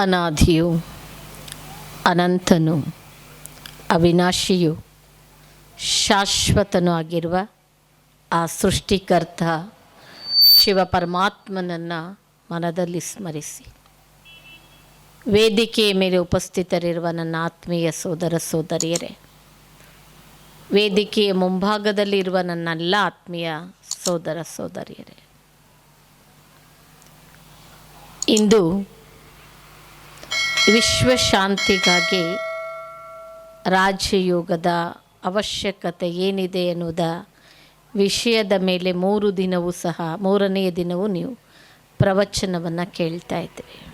ಅನಾದಿಯು ಅನಂತನು, ಅವಿನಾಶಿಯು, ಶಾಶ್ವತನೂ ಆಗಿರುವ ಆ ಸೃಷ್ಟಿಕರ್ತ ಶಿವ ಪರಮಾತ್ಮನನ್ನು ಮನದಲ್ಲಿ ಸ್ಮರಿಸಿ. ವೇದಿಕೆಯ ಮೇಲೆ ಉಪಸ್ಥಿತರಿರುವ ನನ್ನ ಆತ್ಮೀಯ ಸೋದರ ಸೋದರಿಯರೇ, ವೇದಿಕೆಯ ಮುಂಭಾಗದಲ್ಲಿರುವ ನನ್ನೆಲ್ಲ ಆತ್ಮೀಯ ಸೋದರ ಸೋದರಿಯರೇ, ಇಂದು ವಿಶ್ವಶಾಂತಿಗಾಗಿ ರಾಜಯೋಗದ ಅವಶ್ಯಕತೆ ಏನಿದೆ ಎನ್ನುವುದ ವಿಷಯದ ಮೇಲೆ ಮೂರು ದಿನವೂ ಸಹ, ಮೂರನೆಯ ದಿನವೂ ನೀವು ಪ್ರವಚನವನ್ನು ಕೇಳ್ತಾ ಇದ್ದೀರಿ.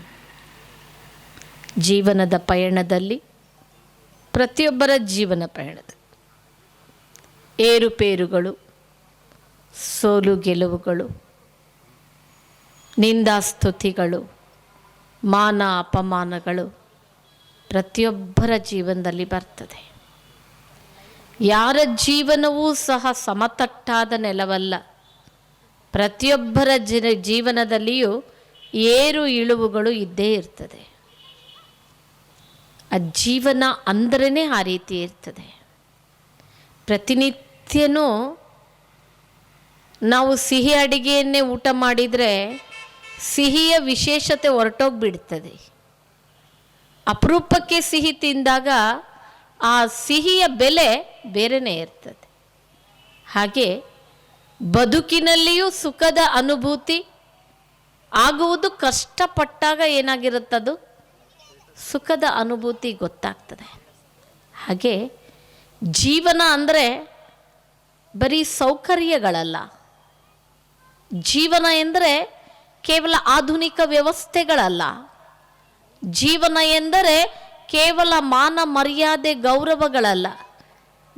ಜೀವನದ ಪಯಣದಲ್ಲಿ, ಪ್ರತಿಯೊಬ್ಬರ ಜೀವನ ಪಯಣದ ಏರುಪೇರುಗಳು, ಸೋಲು ಗೆಲುವುಗಳು, ನಿಂದಾಸ್ತುತಿಗಳು ಮಾನ ಅಪಮಾನಗಳು ಪ್ರತಿಯೊಬ್ಬರ ಜೀವನದಲ್ಲಿ ಬರ್ತದೆ. ಯಾರ ಜೀವನವೂ ಸಹ ಸಮತಟ್ಟಾದ ನೆಲವಲ್ಲ. ಪ್ರತಿಯೊಬ್ಬರ ಜನ ಜೀವನದಲ್ಲಿಯೂ ಏರು ಇಳುವುಗಳು ಇದ್ದೇ ಇರ್ತದೆ. ಆ ಜೀವನ ಅಂದ್ರೇ ಆ ರೀತಿ ಇರ್ತದೆ. ಪ್ರತಿನಿತ್ಯನೂ ನಾವು ಸಿಹಿ ಅಡಿಗೆಯನ್ನೇ ಊಟ ಮಾಡಿದರೆ ಸಿಹಿಯ ವಿಶೇಷತೆ ಹೊರಟೋಗ್ಬಿಡ್ತದೆ. ಅಪರೂಪಕ್ಕೆ ಸಿಹಿ ತಿಂದಾಗ ಆ ಸಿಹಿಯ ಬೆಲೆ ಬೇರೆಯೇ ಇರ್ತದೆ. ಹಾಗೆ ಬದುಕಿನಲ್ಲಿಯೂ ಸುಖದ ಅನುಭೂತಿ ಆಗುವುದು ಕಷ್ಟಪಟ್ಟಾಗ ಏನಾಗಿರುತ್ತದು? ಸುಖದ ಅನುಭೂತಿ ಗೊತ್ತಾಗ್ತದೆ. ಹಾಗೆ ಜೀವನ ಅಂದರೆ ಬರೀ ಸೌಕರ್ಯಗಳಲ್ಲ. ಜೀವನ ಎಂದರೆ ಕೇವಲ ಆಧುನಿಕ ವ್ಯವಸ್ಥೆಗಳಲ್ಲ. ಜೀವನ ಎಂದರೆ ಕೇವಲ ಮಾನ ಮರ್ಯಾದೆ ಗೌರವಗಳಲ್ಲ.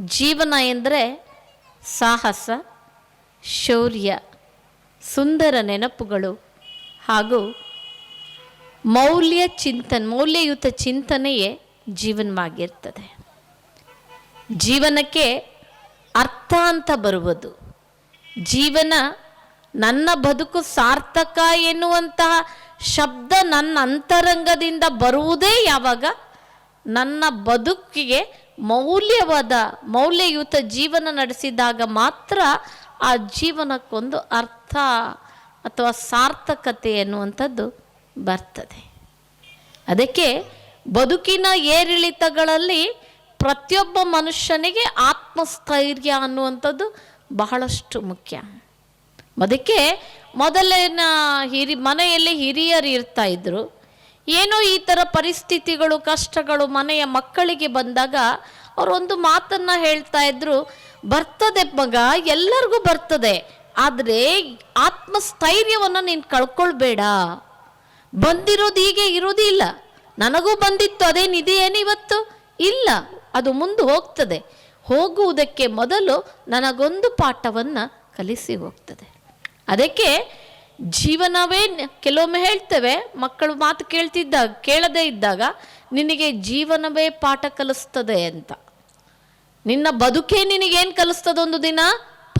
ಜೀವನ ಎಂದರೆ ಸಾಹಸ, ಶೌರ್ಯ, ಸುಂದರ ನೆನಪುಗಳು ಹಾಗೂ ಮೌಲ್ಯ ಚಿಂತನೆ, ಮೌಲ್ಯಯುತ ಚಿಂತನೆಯೇ ಜೀವನವಾಗಿರ್ತದೆ. ಜೀವನಕ್ಕೆ ಅರ್ಥ ಅಂತ ಬರುವುದು. ಜೀವನ ನನ್ನ ಬದುಕು ಸಾರ್ಥಕ ಎನ್ನುವಂತಹ ಶಬ್ದ ನನ್ನ ಅಂತರಂಗದಿಂದ ಬರುವುದೇ ಯಾವಾಗ? ನನ್ನ ಬದುಕಿಗೆ ಮೌಲ್ಯವಾದ, ಮೌಲ್ಯಯುತ ಜೀವನ ನಡೆಸಿದಾಗ ಮಾತ್ರ ಆ ಜೀವನಕ್ಕೊಂದು ಅರ್ಥ ಅಥವಾ ಸಾರ್ಥಕತೆ ಎನ್ನುವಂಥದ್ದು ಬರ್ತದೆ. ಅದಕ್ಕೆ ಬದುಕಿನ ಏರಿಳಿತಗಳಲ್ಲಿ ಪ್ರತಿಯೊಬ್ಬ ಮನುಷ್ಯನಿಗೆ ಆತ್ಮಸ್ಥೈರ್ಯ ಅನ್ನುವಂಥದ್ದು ಬಹಳಷ್ಟು ಮುಖ್ಯ. ಅದಕ್ಕೆ ಮೊದಲಿನ ಹಿರಿ, ಮನೆಯಲ್ಲಿ ಹಿರಿಯರು ಇರ್ತಾ ಇದ್ರು. ಏನೋ ಈ ಥರ ಪರಿಸ್ಥಿತಿಗಳು, ಕಷ್ಟಗಳು ಮನೆಯ ಮಕ್ಕಳಿಗೆ ಬಂದಾಗ ಅವರೊಂದು ಮಾತನ್ನು ಹೇಳ್ತಾ ಇದ್ರು, ಬರ್ತದೆ ಮಗ, ಎಲ್ಲರಿಗೂ ಬರ್ತದೆ, ಆದರೆ ಆತ್ಮಸ್ಥೈರ್ಯವನ್ನು ನೀನು ಕಳ್ಕೊಳ್ಬೇಡ. ಬಂದಿರೋದು ಹೀಗೆ ಇರೋದಿಲ್ಲ ನನಗೂ ಬಂದಿತ್ತು ಅದೇನಿದೆಯೇನು ಇವತ್ತು? ಇಲ್ಲ, ಅದು ಮುಂದೆ ಹೋಗ್ತದೆ. ಹೋಗುವುದಕ್ಕೆ ಮೊದಲು ನನಗೊಂದು ಪಾಠವನ್ನು ಕಲಿಸಿ ಹೋಗ್ತದೆ. ಅದಕ್ಕೆ ಜೀವನವೇ ಕೆಲವೊಮ್ಮೆ ಹೇಳ್ತೇವೆ, ಮಕ್ಕಳು ಮಾತು ಕೇಳ್ತಿದ್ದಾಗ, ಕೇಳದೇ ಇದ್ದಾಗ, ನಿನಗೆ ಜೀವನವೇ ಪಾಠ ಕಲಿಸ್ತದೆ ಅಂತ. ನಿನ್ನ ಬದುಕೇ ನಿನಗೇನು ಕಲಿಸ್ತದೆ ಒಂದು ದಿನ?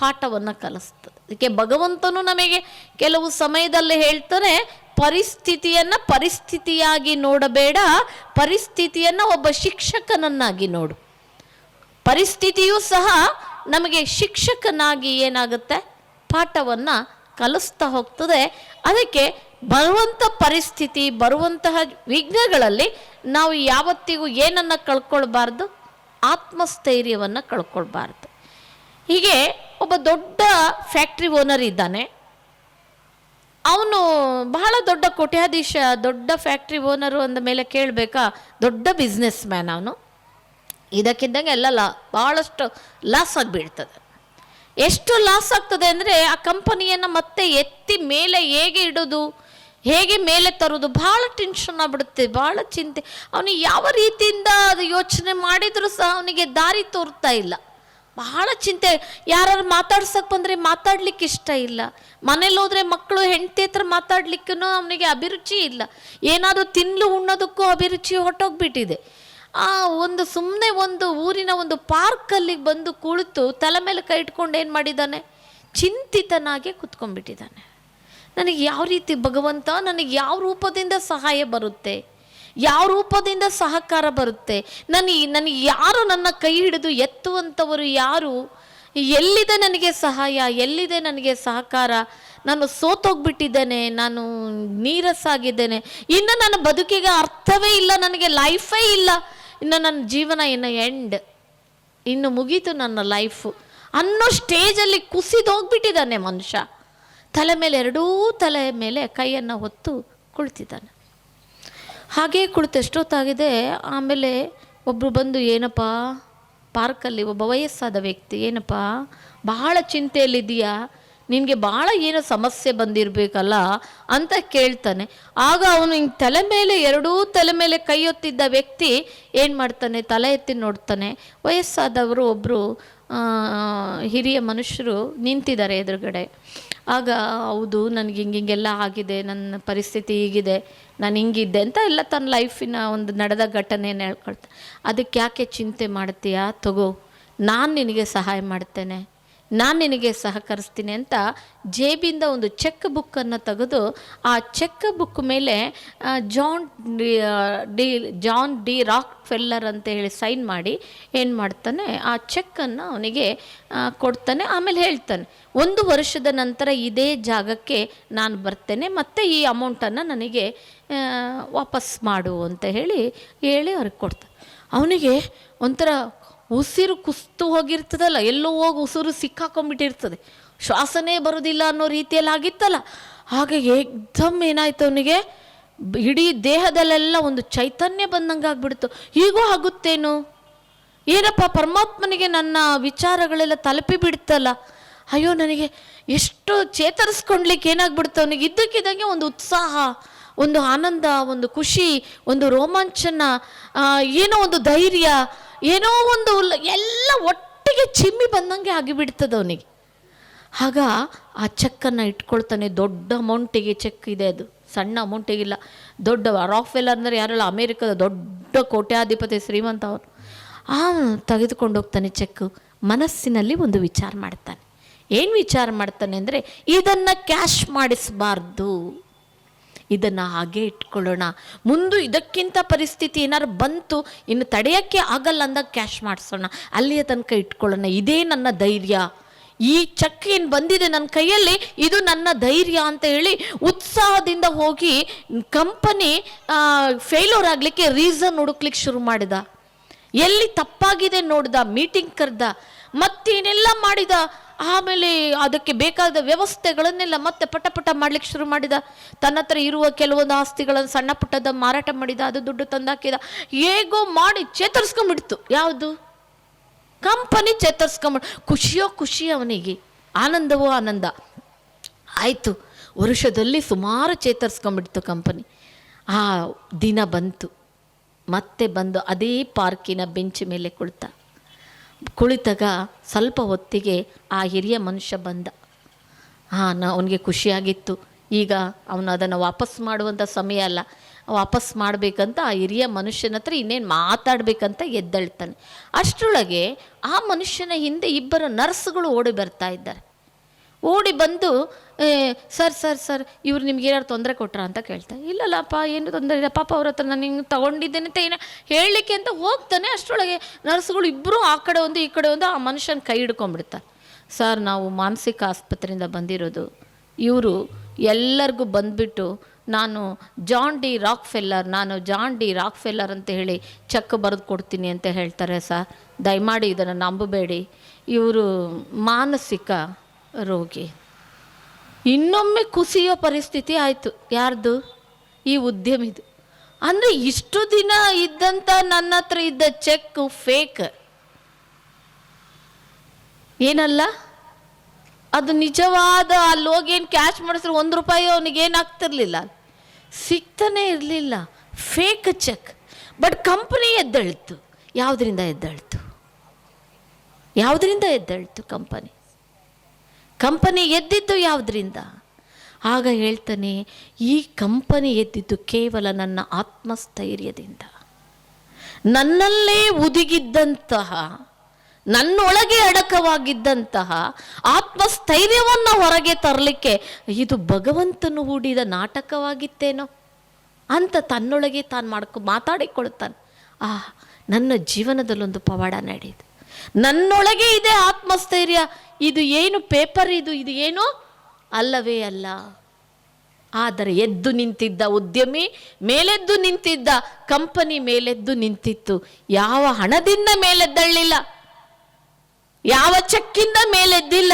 ಪಾಠವನ್ನು ಕಲಿಸ್ತದೆ. ಅದಕ್ಕೆ ಭಗವಂತನು ನಮಗೆ ಕೆಲವು ಸಮಯದಲ್ಲಿ ಹೇಳ್ತಾನೆ, ಪರಿಸ್ಥಿತಿಯನ್ನು ಪರಿಸ್ಥಿತಿಯಾಗಿ ನೋಡಬೇಡ, ಪರಿಸ್ಥಿತಿಯನ್ನು ಒಬ್ಬ ಶಿಕ್ಷಕನನ್ನಾಗಿ ನೋಡು. ಪರಿಸ್ಥಿತಿಯೂ ಸಹ ನಮಗೆ ಶಿಕ್ಷಕನಾಗಿ ಏನಾಗುತ್ತೆ? ಪಾಠವನ್ನು ಕಲಿಸ್ತಾ ಹೋಗ್ತದೆ. ಅದಕ್ಕೆ ಬರುವಂಥ ಪರಿಸ್ಥಿತಿ, ಬರುವಂತಹ ವಿಘ್ನಗಳಲ್ಲಿ ನಾವು ಯಾವತ್ತಿಗೂ ಏನನ್ನು ಕಳ್ಕೊಳ್ಬಾರ್ದು? ಆತ್ಮಸ್ಥೈರ್ಯವನ್ನು ಕಳ್ಕೊಳ್ಬಾರ್ದು. ಹೀಗೆ ಒಬ್ಬ ದೊಡ್ಡ ಫ್ಯಾಕ್ಟ್ರಿ ಓನರ್ ಇದ್ದಾನೆ. ಅವನು ಬಹಳ ದೊಡ್ಡ ಕೋಟ್ಯಾಧೀಶ, ದೊಡ್ಡ ಫ್ಯಾಕ್ಟ್ರಿ ಓನರು ಅಂದ ಮೇಲೆ ಕೇಳಬೇಕಾ, ದೊಡ್ಡ ಬಿಸ್ನೆಸ್ ಮ್ಯಾನ್ ಅವನು. ಇದಕ್ಕಿದ್ದಂಗೆ ಎಲ್ಲ ಲಾ ಭಾಳಷ್ಟು ಲಾಸ್ ಆಗಿಬಿಡ್ತದೆ. ಎಷ್ಟು ಲಾಸ್ ಆಗ್ತದೆ ಅಂದರೆ ಆ ಕಂಪನಿಯನ್ನು ಮತ್ತೆ ಎತ್ತಿ ಮೇಲೆ ಹೇಗೆ ಇಡೋದು, ಹೇಗೆ ಮೇಲೆ ತರೋದು ಭಾಳ ಟೆನ್ಷನ್ ಆಗ್ಬಿಡುತ್ತೆ ಭಾಳ ಚಿಂತೆ. ಅವನಿಗೆ ಯಾವ ರೀತಿಯಿಂದ ಅದು ಯೋಚನೆ ಮಾಡಿದರೂ ಸಹ ಅವನಿಗೆ ದಾರಿ ತೋರ್ತಾ ಇಲ್ಲ. ಬಹಳ ಚಿಂತೆ. ಯಾರು ಮಾತಾಡ್ಸಕ್ಕೆ ಬಂದರೆ ಮಾತಾಡ್ಲಿಕ್ಕೆ ಇಷ್ಟ ಇಲ್ಲ. ಮನೇಲಿ ಹೋದ್ರೆ ಮಕ್ಕಳು ಹೆಂಡತಿ ಹತ್ರ ಮಾತಾಡ್ಲಿಕ್ಕೂ ಅವನಿಗೆ ಅಭಿರುಚಿ ಇಲ್ಲ. ಏನಾದರೂ ತಿನ್ನಲು ಉಣ್ಣೋದಕ್ಕೂ ಅಭಿರುಚಿ ಹೊಟ್ಟೋಗ್ಬಿಟ್ಟಿದೆ ಆ ಒಂದು ಸುಮ್ಮನೆ ಒಂದು ಊರಿನ ಒಂದು ಪಾರ್ಕಲ್ಲಿ ಬಂದು ಕುಳಿತು ತಲೆ ಮೇಲೆ ಕೈ ಇಟ್ಕೊಂಡು ಏನು ಮಾಡಿದ್ದಾನೆ? ಚಿಂತಿತನಾಗೆ ಕುತ್ಕೊಂಡ್ಬಿಟ್ಟಿದ್ದಾನೆ. ನನಗೆ ಯಾವ ರೀತಿ ಭಗವಂತ, ನನಗೆ ಯಾವ ರೂಪದಿಂದ ಸಹಾಯ ಬರುತ್ತೆ? ಯಾವ ರೂಪದಿಂದ ಸಹಕಾರ ಬರುತ್ತೆ? ನನಗೆ ನನಗೆ ಯಾರು ನನ್ನ ಕೈ ಹಿಡಿದು ಎತ್ತುವಂಥವರು ಯಾರು? ಎಲ್ಲಿದೆ ನನಗೆ ಸಹಾಯ? ಎಲ್ಲಿದೆ ನನಗೆ ಸಹಕಾರ? ನಾನು ಸೋತೋಗ್ಬಿಟ್ಟಿದ್ದೇನೆ, ನಾನು ನೀರಸ್ಸಾಗಿದ್ದೇನೆ ಇನ್ನು ನನ್ನ ಬದುಕಿಗೆ ಅರ್ಥವೇ ಇಲ್ಲ, ನನಗೆ ಲೈಫೇ ಇಲ್ಲ. ಇನ್ನು ನನ್ನ ಜೀವನ ಇನ್ನು ಎಂಡ್ ಇನ್ನು ಮುಗೀತು ನನ್ನ ಲೈಫು ಅನ್ನೋ ಸ್ಟೇಜಲ್ಲಿ ಕುಸಿದು ಹೋಗ್ಬಿಟ್ಟಿದ್ದಾನೆ ಮನುಷ್ಯ. ತಲೆ ಮೇಲೆ ಎರಡೂ ತಲೆ ಮೇಲೆ ಕೈಯನ್ನು ಹೊತ್ತು ಕುಳಿತಿದ್ದಾನೆ. ಹಾಗೇ ಕುಳಿತು ಎಷ್ಟೊತ್ತಾಗಿದೆ, ಆಮೇಲೆ ಒಬ್ಬರು ಬಂದು, ಏನಪ್ಪ ಪಾರ್ಕಲ್ಲಿ ಒಬ್ಬ ವಯಸ್ಸಾದ ವ್ಯಕ್ತಿ, ಏನಪ್ಪ, ಬಹಳ ಚಿಂತೆಯಲ್ಲಿದೆಯಾ ನಿನಗೆ ಭಾಳ ಏನೋ ಸಮಸ್ಯೆ ಬಂದಿರಬೇಕಲ್ಲ ಅಂತ ಕೇಳ್ತಾನೆ. ಆಗ ಅವನು ಹಿಂಗೆ ತಲೆ ಮೇಲೆ, ಎರಡೂ ತಲೆ ಮೇಲೆ ಕೈ ಹೊತ್ತಿದ್ದ ವ್ಯಕ್ತಿ ಏನು ಮಾಡ್ತಾನೆ? ತಲೆ ಎತ್ತಿ ನೋಡ್ತಾನೆ. ವಯಸ್ಸಾದವರು ಒಬ್ಬರು ಹಿರಿಯ ಮನುಷ್ಯರು ನಿಂತಿದ್ದಾರೆ ಎದುರುಗಡೆ. ಆಗ, ಹೌದು, ನನಗೆ ಹಿಂಗೆ ಹಿಂಗೆಲ್ಲ ಆಗಿದೆ, ನನ್ನ ಪರಿಸ್ಥಿತಿ ಹೀಗಿದೆ, ನಾನು ಹಿಂಗಿದ್ದೆ ಅಂತ ಎಲ್ಲ ತನ್ನ ಲೈಫಿನ ಒಂದು ನಡೆದ ಘಟನೆಯನ್ನು ಹೇಳ್ಕೊಳ್ತಾನೆ. ಅದಕ್ಕೆ ಯಾಕೆ ಚಿಂತೆ ಮಾಡ್ತೀಯಾ? ತಗೋ, ನಾನು ನಿನಗೆ ಸಹಾಯ ಮಾಡ್ತೇನೆ. ನಾನು ನಿನಗೆ ಸಹಕರಿಸ್ತೀನಿ ಅಂತ ಜೇಬಿಂದ ಒಂದು ಚೆಕ್ ಬುಕ್ಕನ್ನು ತೆಗೆದು ಆ ಚೆಕ್ ಬುಕ್ ಮೇಲೆ John D John D Rockefeller ಅಂತ ಹೇಳಿ ಸೈನ್ ಮಾಡಿ ಏನು ಮಾಡ್ತಾನೆ, ಆ ಚೆಕ್ಕನ್ನು ಅವನಿಗೆ ಕೊಡ್ತಾನೆ, ಆಮೇಲೆ ಹೇಳ್ತಾನೆ, ಒಂದು ವರ್ಷದ ನಂತರ ಇದೇ ಜಾಗಕ್ಕೆ ನಾನು ಬರ್ತೇನೆ, ಮತ್ತು ಈ ಅಮೌಂಟನ್ನು ನನಗೆ ವಾಪಸ್ ಮಾಡು ಅಂತ ಹೇಳಿ ಹೇಳಿ ಅವ್ರಿಗೆ ಕೊಡ್ತಾನೆ. ಅವನಿಗೆ ಒಂಥರ ಉಸಿರು ಕುಸ್ತು ಹೋಗಿರ್ತದಲ್ಲ, ಎಲ್ಲೋ ಹೋಗಿ ಉಸಿರು ಸಿಕ್ಕಾಕೊಂಡ್ಬಿಟ್ಟಿರ್ತದೆ. ಶ್ವಾಸನೇ ಬರೋದಿಲ್ಲ ಅನ್ನೋ ರೀತಿಯಲ್ಲಿ ಆಗಿತ್ತಲ್ಲ, ಹಾಗೆ ಏಕ್ದಮ್ ಏನಾಯ್ತು ಅವನಿಗೆ? ಇಡೀ ದೇಹದಲ್ಲೆಲ್ಲ ಒಂದು ಚೈತನ್ಯ ಬಂದಂಗೆ ಆಗ್ಬಿಡ್ತು. ಹೀಗೂ ಆಗುತ್ತೇನು? ಏನಪ್ಪ, ಪರಮಾತ್ಮನಿಗೆ ನನ್ನ ವಿಚಾರಗಳೆಲ್ಲ ತಲುಪಿ ಬಿಡ್ತಲ್ಲ. ಅಯ್ಯೋ, ನನಗೆ ಎಷ್ಟು ಚೇತರಿಸ್ಕೊಳ್ಲಿಕ್ಕೆ ಏನಾಗ್ಬಿಡ್ತು ಅವನಿಗೆ? ಇದ್ದಕ್ಕಿದ್ದಂಗೆ ಒಂದು ಉತ್ಸಾಹ, ಒಂದು ಆನಂದ, ಒಂದು ಖುಷಿ, ಒಂದು ರೋಮಾಂಚನ ಏನೋ ಒಂದು ಧೈರ್ಯ ಏನೋ ಒಂದು ಉಲ್ಲ- ಎಲ್ಲ ಒಟ್ಟಿಗೆ ಚಿಮ್ಮಿ ಬಂದಂಗೆ ಆಗಿಬಿಡ್ತದೆ ಅವನಿಗೆ. ಆಗ ಆ ಚೆಕ್ಕನ್ನು ಇಟ್ಕೊಳ್ತಾನೆ, ದೊಡ್ಡ ಅಮೌಂಟಿಗೆ ಚೆಕ್ ಇದೆ ಅದು, ಸಣ್ಣ ಅಮೌಂಟಿಗಿಲ್ಲ ದೊಡ್ಡ ರಾಫೆಲ್ ಅಂದರೆ ಯಾರಲ್ಲ, ಅಮೇರಿಕದ ದೊಡ್ಡ ಕೋಟ್ಯಾಧಿಪತಿ ಶ್ರೀಮಂತ ಅವನು. ಆ ತೆಗೆದುಕೊಂಡು ಹೋಗ್ತಾನೆ ಚೆಕ್ ಮನಸ್ಸಿನಲ್ಲಿ ಒಂದು ವಿಚಾರ ಮಾಡ್ತಾನೆ. ಏನು ವಿಚಾರ ಮಾಡ್ತಾನೆ ಅಂದರೆ, ಇದನ್ನು ಕ್ಯಾಶ್ ಮಾಡಿಸಬಾರ್ದು. ಇದನ್ನು ಹಾಗೆ ಇಟ್ಕೊಳ್ಳೋಣ. ಮುಂದೆ ಇದಕ್ಕಿಂತ ಪರಿಸ್ಥಿತಿ ಏನಾದ್ರು ಬಂತು, ಇನ್ನು ತಡೆಯೋಕ್ಕೆ ಆಗಲ್ಲ ಅಂದಾಗ ಕ್ಯಾಶ್ ಮಾಡಿಸೋಣ. ಅಲ್ಲಿಯ ತನಕ ಇಟ್ಕೊಳ್ಳೋಣ. ಇದೇ ನನ್ನ ಧೈರ್ಯ. ಈ ಚೆಕ್ ಏನು ಬಂದಿದೆ ನನ್ನ ಕೈಯಲ್ಲಿ, ಇದು ನನ್ನ ಧೈರ್ಯ ಅಂತ ಹೇಳಿ ಉತ್ಸಾಹದಿಂದ ಹೋಗಿ ಕಂಪನಿ ಫೇಲ್ಯೂರ್ ಆಗಲಿಕ್ಕೆ ರೀಸನ್ ಹುಡುಕ್ಲಿಕ್ಕೆ ಶುರು ಮಾಡಿದ. ಎಲ್ಲಿ ತಪ್ಪಾಗಿದೆ ನೋಡ್ದ ಮೀಟಿಂಗ್ ಕರೆದ, ಮತ್ತೇನೆಲ್ಲ ಮಾಡಿದ? ಆಮೇಲೆ ಅದಕ್ಕೆ ಬೇಕಾದ ವ್ಯವಸ್ಥೆಗಳನ್ನೆಲ್ಲ ಮತ್ತೆ ಪಟ ಪಟ ಮಾಡ್ಲಿಕ್ಕೆ ಶುರು ಮಾಡಿದ. ತನ್ನ ಹತ್ರ ಇರುವ ಕೆಲವೊಂದು ಆಸ್ತಿಗಳನ್ನು ಸಣ್ಣ ಪುಟ್ಟದ ಮಾರಾಟ ಮಾಡಿದ, ಅದು ದುಡ್ಡು ತಂದಾಕಿದ. ಹೇಗೋ ಮಾಡಿ ಚೇತರಿಸ್ಕೊಂಡ್ಬಿಡ್ತು. ಯಾವುದು? ಕಂಪನಿ ಚೇತರಿಸ್ಕೊಂಬಿಡ್ ಖುಷಿಯೋ ಖುಷಿ ಅವನಿಗೆ. ಆನಂದವೋ ಆನಂದ. ಆಯಿತು. ವರುಷದಲ್ಲಿ ಸುಮಾರು ಚೇತರಿಸ್ಕೊಂಡ್ಬಿಡ್ತು ಕಂಪನಿ. ಆ ದಿನ ಬಂತು. ಮತ್ತೆ ಬಂದು ಅದೇ ಪಾರ್ಕಿನ ಬೆಂಚ್ ಮೇಲೆ ಕುಳಿತ. ಕುಳಿತಾಗ ಸ್ವಲ್ಪ ಹೊತ್ತಿಗೆ ಆ ಹಿರಿಯ ಮನುಷ್ಯ ಬಂದ. ಹಾಂ, ನಾ, ಅವನಿಗೆ ಖುಷಿಯಾಗಿತ್ತು. ಈಗ ಅವನು ಅದನ್ನು ವಾಪಸ್ ಮಾಡುವಂಥ ಸಮಯ ಅಲ್ಲ. ವಾಪಸ್ ಮಾಡಬೇಕಂತ ಆ ಹಿರಿಯ ಮನುಷ್ಯನ ಹತ್ರ ಇನ್ನೇನು ಮಾತಾಡಬೇಕಂತ ಎದ್ದೇಳ್ತಾನೆ. ಅಷ್ಟರೊಳಗೆ ಆ ಮನುಷ್ಯನ ಹಿಂದೆ ಇಬ್ಬರು ನರ್ಸ್ಗಳು ಓಡಿ ಬರ್ತಾ ಇದ್ದಾರೆ. ಓಡಿ ಬಂದು "ಏ, ಸರ್ ಸರ್ ಸರ್ ಇವ್ರು ನಿಮ್ಗೆ ಏನಾರು ತೊಂದರೆ ಕೊಟ್ರ ಅಂತ ಕೇಳ್ತಾರೆ ಇಲ್ಲಲ್ಲಪ್ಪ ಏನು ತೊಂದರೆ ಇಲ್ಲ ಪಾಪ ಅವ್ರ ಹತ್ರ ನಾನು ಹಿಂಗೆ ತೊಗೊಂಡಿದ್ದೇನೆ ಅಂತ ಏನು ಹೇಳಲಿಕ್ಕೆ ಅಂತ ಹೋಗ್ತಾನೆ ಅಷ್ಟರೊಳಗೆ ನರ್ಸ್ಗಳು ಇಬ್ಬರು ಆ ಕಡೆ ಒಂದು ಈ ಕಡೆ ಒಂದು ಆ ಮನುಷ್ಯನ ಕೈ ಹಿಡ್ಕೊಂಡ್ಬಿಡ್ತಾರೆ. ಸರ್ ನಾವು ಮಾನಸಿಕ ಆಸ್ಪತ್ರೆಯಿಂದ ಬಂದಿರೋದು ಇವರು ಎಲ್ಲರಿಗೂ ಬಂದುಬಿಟ್ಟು ನಾನು ಜಾನ್ ಡಿ ರಾಕ್ ಫೆಲ್ಲರ್ ನಾನು ಜಾನ್ ಡಿ ರಾಕ್ ಫೆಲ್ಲರ್ ಅಂತ ಹೇಳಿ ಚೆಕ್ ಬರೆದು ಕೊಡ್ತೀನಿ ಅಂತ ಹೇಳ್ತಾರೆ ಸರ್. ದಯಮಾಡಿ ಇದನ್ನು ನಂಬಬೇಡಿ. ಇವರು ಮಾನಸಿಕ ರೋಗಿ. ಇನ್ನೊಮ್ಮೆ ಕುಸಿಯೋ ಪರಿಸ್ಥಿತಿ ಆಯಿತು. ಯಾರ್ದು? ಈ ಉದ್ಯಮಿದು ಅಂದರೆ ಇಷ್ಟು ದಿನ ಇದ್ದಂಥ ನನ್ನ ಹತ್ರ ಇದ್ದ ಚೆಕ್ ಫೇಕ್. ಏನಲ್ಲ? ಅದು ನಿಜವಾದ ಅಲ್ಲಿ ಹೋಗಿ ಏನು ಕ್ಯಾಶ್ ಮಾಡಿಸಿದ್ರೆ ಒಂದು ರೂಪಾಯಿ ಅವನಿಗೆ ಏನಾಗ್ತಿರ್ಲಿಲ್ಲ ಸಿಗ್ತಾನೆ ಇರಲಿಲ್ಲ. Fake check. ಬಟ್ ಕಂಪನಿ ಎದ್ದೇಳ್ತು. ಯಾವುದರಿಂದ ಎದ್ದೇಳ್ತು? ಯಾವುದರಿಂದ ಎದ್ದೇಳ್ತು ಕಂಪನಿ? ಕಂಪನಿ ಎದ್ದಿದ್ದು ಯಾವುದರಿಂದ? ಆಗ ಹೇಳ್ತಾನೆ, ಈ ಕಂಪನಿ ಎದ್ದಿದ್ದು ಕೇವಲ ನನ್ನ ಆತ್ಮಸ್ಥೈರ್ಯದಿಂದ. ನನ್ನಲ್ಲೇ ಉದಿಗಿದ್ದಂತಹ, ನನ್ನೊಳಗೆ ಅಡಕವಾಗಿದ್ದಂತಹ ಆತ್ಮಸ್ಥೈರ್ಯವನ್ನು ಹೊರಗೆ ತರಲಿಕ್ಕೆ ಇದು ಭಗವಂತನು ಹೂಡಿದ ನಾಟಕವಾಗಿತ್ತೇನೋ? ಅಂತ ತನ್ನೊಳಗೆ ತಾನು ಮಾಡ್ಕೊ ಮಾತಾಡಿಕೊಳ್ತಾನೆ ಆ, ನನ್ನ ಜೀವನದಲ್ಲೊಂದು ಪವಾಡ ನಡೆಯಿತು. ನನ್ನೊಳಗೆ ಇದೆ ಆತ್ಮಸ್ಥೈರ್ಯ ಇದು ಏನು ಪೇಪರ್ ಇದು ಇದು ಏನು? ಅಲ್ಲವೇ ಅಲ್ಲ. ಆದರೆ ಎದ್ದು ನಿಂತಿದ್ದ ಉದ್ಯಮಿ ಮೇಲೆದ್ದು ನಿಂತಿದ್ದ ಕಂಪನಿ ಮೇಲೆದ್ದು ನಿಂತಿತ್ತು. ಯಾವ ಹಣದಿಂದ ಮೇಲೆದ್ದಳ್ಳಿಲ್ಲ? ಯಾವ ಚೆಕ್ಕಿಂದ ಮೇಲೆದ್ದಿಲ್ಲ?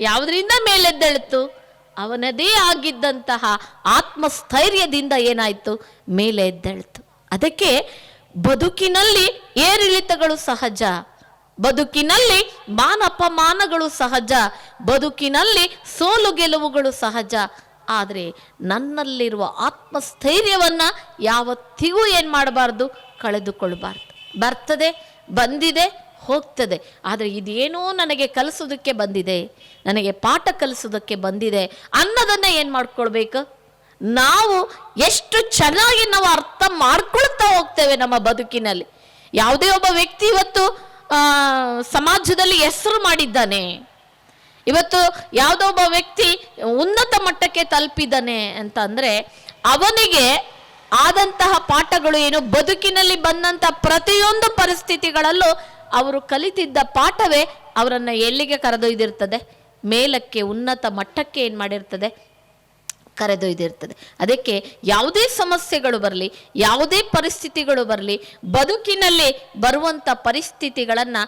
ಯಾವುದರಿಂದ ಮೇಲೆದ್ದಳಿತು? ಅವನದೇ ಆಗಿದ್ದಂತಹ ಆತ್ಮಸ್ಥೈರ್ಯದಿಂದ ಏನಾಯ್ತು? ಮೇಲೆ ಎದ್ದಳಿತು ಅದಕ್ಕೆ ಬದುಕಿನಲ್ಲಿ ಏರಿಳಿತಗಳು ಸಹಜ. ಬದುಕಿನಲ್ಲಿ ಮಾನ ಅಪಮಾನಗಳು ಸಹಜ, ಬದುಕಿನಲ್ಲಿ ಸೋಲು ಗೆಲುವುಗಳು ಸಹಜ. ಆದರೆ ನನ್ನಲ್ಲಿರುವ ಆತ್ಮಸ್ಥೈರ್ಯವನ್ನು ಯಾವತ್ತಿಗೂ ಏನು ಮಾಡಬಾರ್ದು? ಕಳೆದುಕೊಳ್ಬಾರ್ದು. ಬರ್ತದೆ, ಬಂದಿದೆ, ಹೋಗ್ತದೆ. ಆದರೆ ಇದೇನೋ ನನಗೆ ಕಲಿಸೋದಕ್ಕೆ ಬಂದಿದೆ, ನನಗೆ ಪಾಠ ಕಲಿಸೋದಕ್ಕೆ ಬಂದಿದೆ ಅನ್ನೋದನ್ನು ಏನು ಮಾಡ್ಕೊಳ್ಬೇಕು? ನಾವು ಎಷ್ಟು ಚೆನ್ನಾಗಿ ನಾವು ಅರ್ಥ ಮಾಡ್ಕೊಳ್ತಾ ಹೋಗ್ತೇವೆ ನಮ್ಮ ಬದುಕಿನಲ್ಲಿ. ಯಾವುದೇ ಒಬ್ಬ ವ್ಯಕ್ತಿ ಇವತ್ತು ಸಮಾಜದಲ್ಲಿ ಹೆಸರು ಮಾಡಿದ್ದಾನೆ. ಇವತ್ತು ಯಾವುದೋ ಒಬ್ಬ ವ್ಯಕ್ತಿ ಉನ್ನತ ಮಟ್ಟಕ್ಕೆ ತಲುಪಿದ್ದಾನೆ ಅಂತ ಅಂದರೆ ಅವನಿಗೆ ಆದಂತಹ ಪಾಠಗಳು ಏನು? ಬದುಕಿನಲ್ಲಿ ಬಂದಂತ ಪ್ರತಿಯೊಂದು ಪರಿಸ್ಥಿತಿಗಳಲ್ಲೂ ಅವರು ಕಲಿತಿದ್ದ ಪಾಠವೇ ಅವರನ್ನು ಎಲ್ಲಿಗೆ ಕರೆದೊಯ್ದಿರ್ತದೆ? ಮೇಲಕ್ಕೆ, ಉನ್ನತ ಮಟ್ಟಕ್ಕೆ ಏನು ಮಾಡಿರ್ತದೆ? ಕರೆದೊಯ್ದಿರ್ತದೆ. ಅದಕ್ಕೆ ಯಾವುದೇ ಸಮಸ್ಯೆಗಳು ಬರಲಿ, ಯಾವುದೇ ಪರಿಸ್ಥಿತಿಗಳು ಬರಲಿ, ಬದುಕಿನಲ್ಲಿ ಬರುವಂಥ ಪರಿಸ್ಥಿತಿಗಳನ್ನು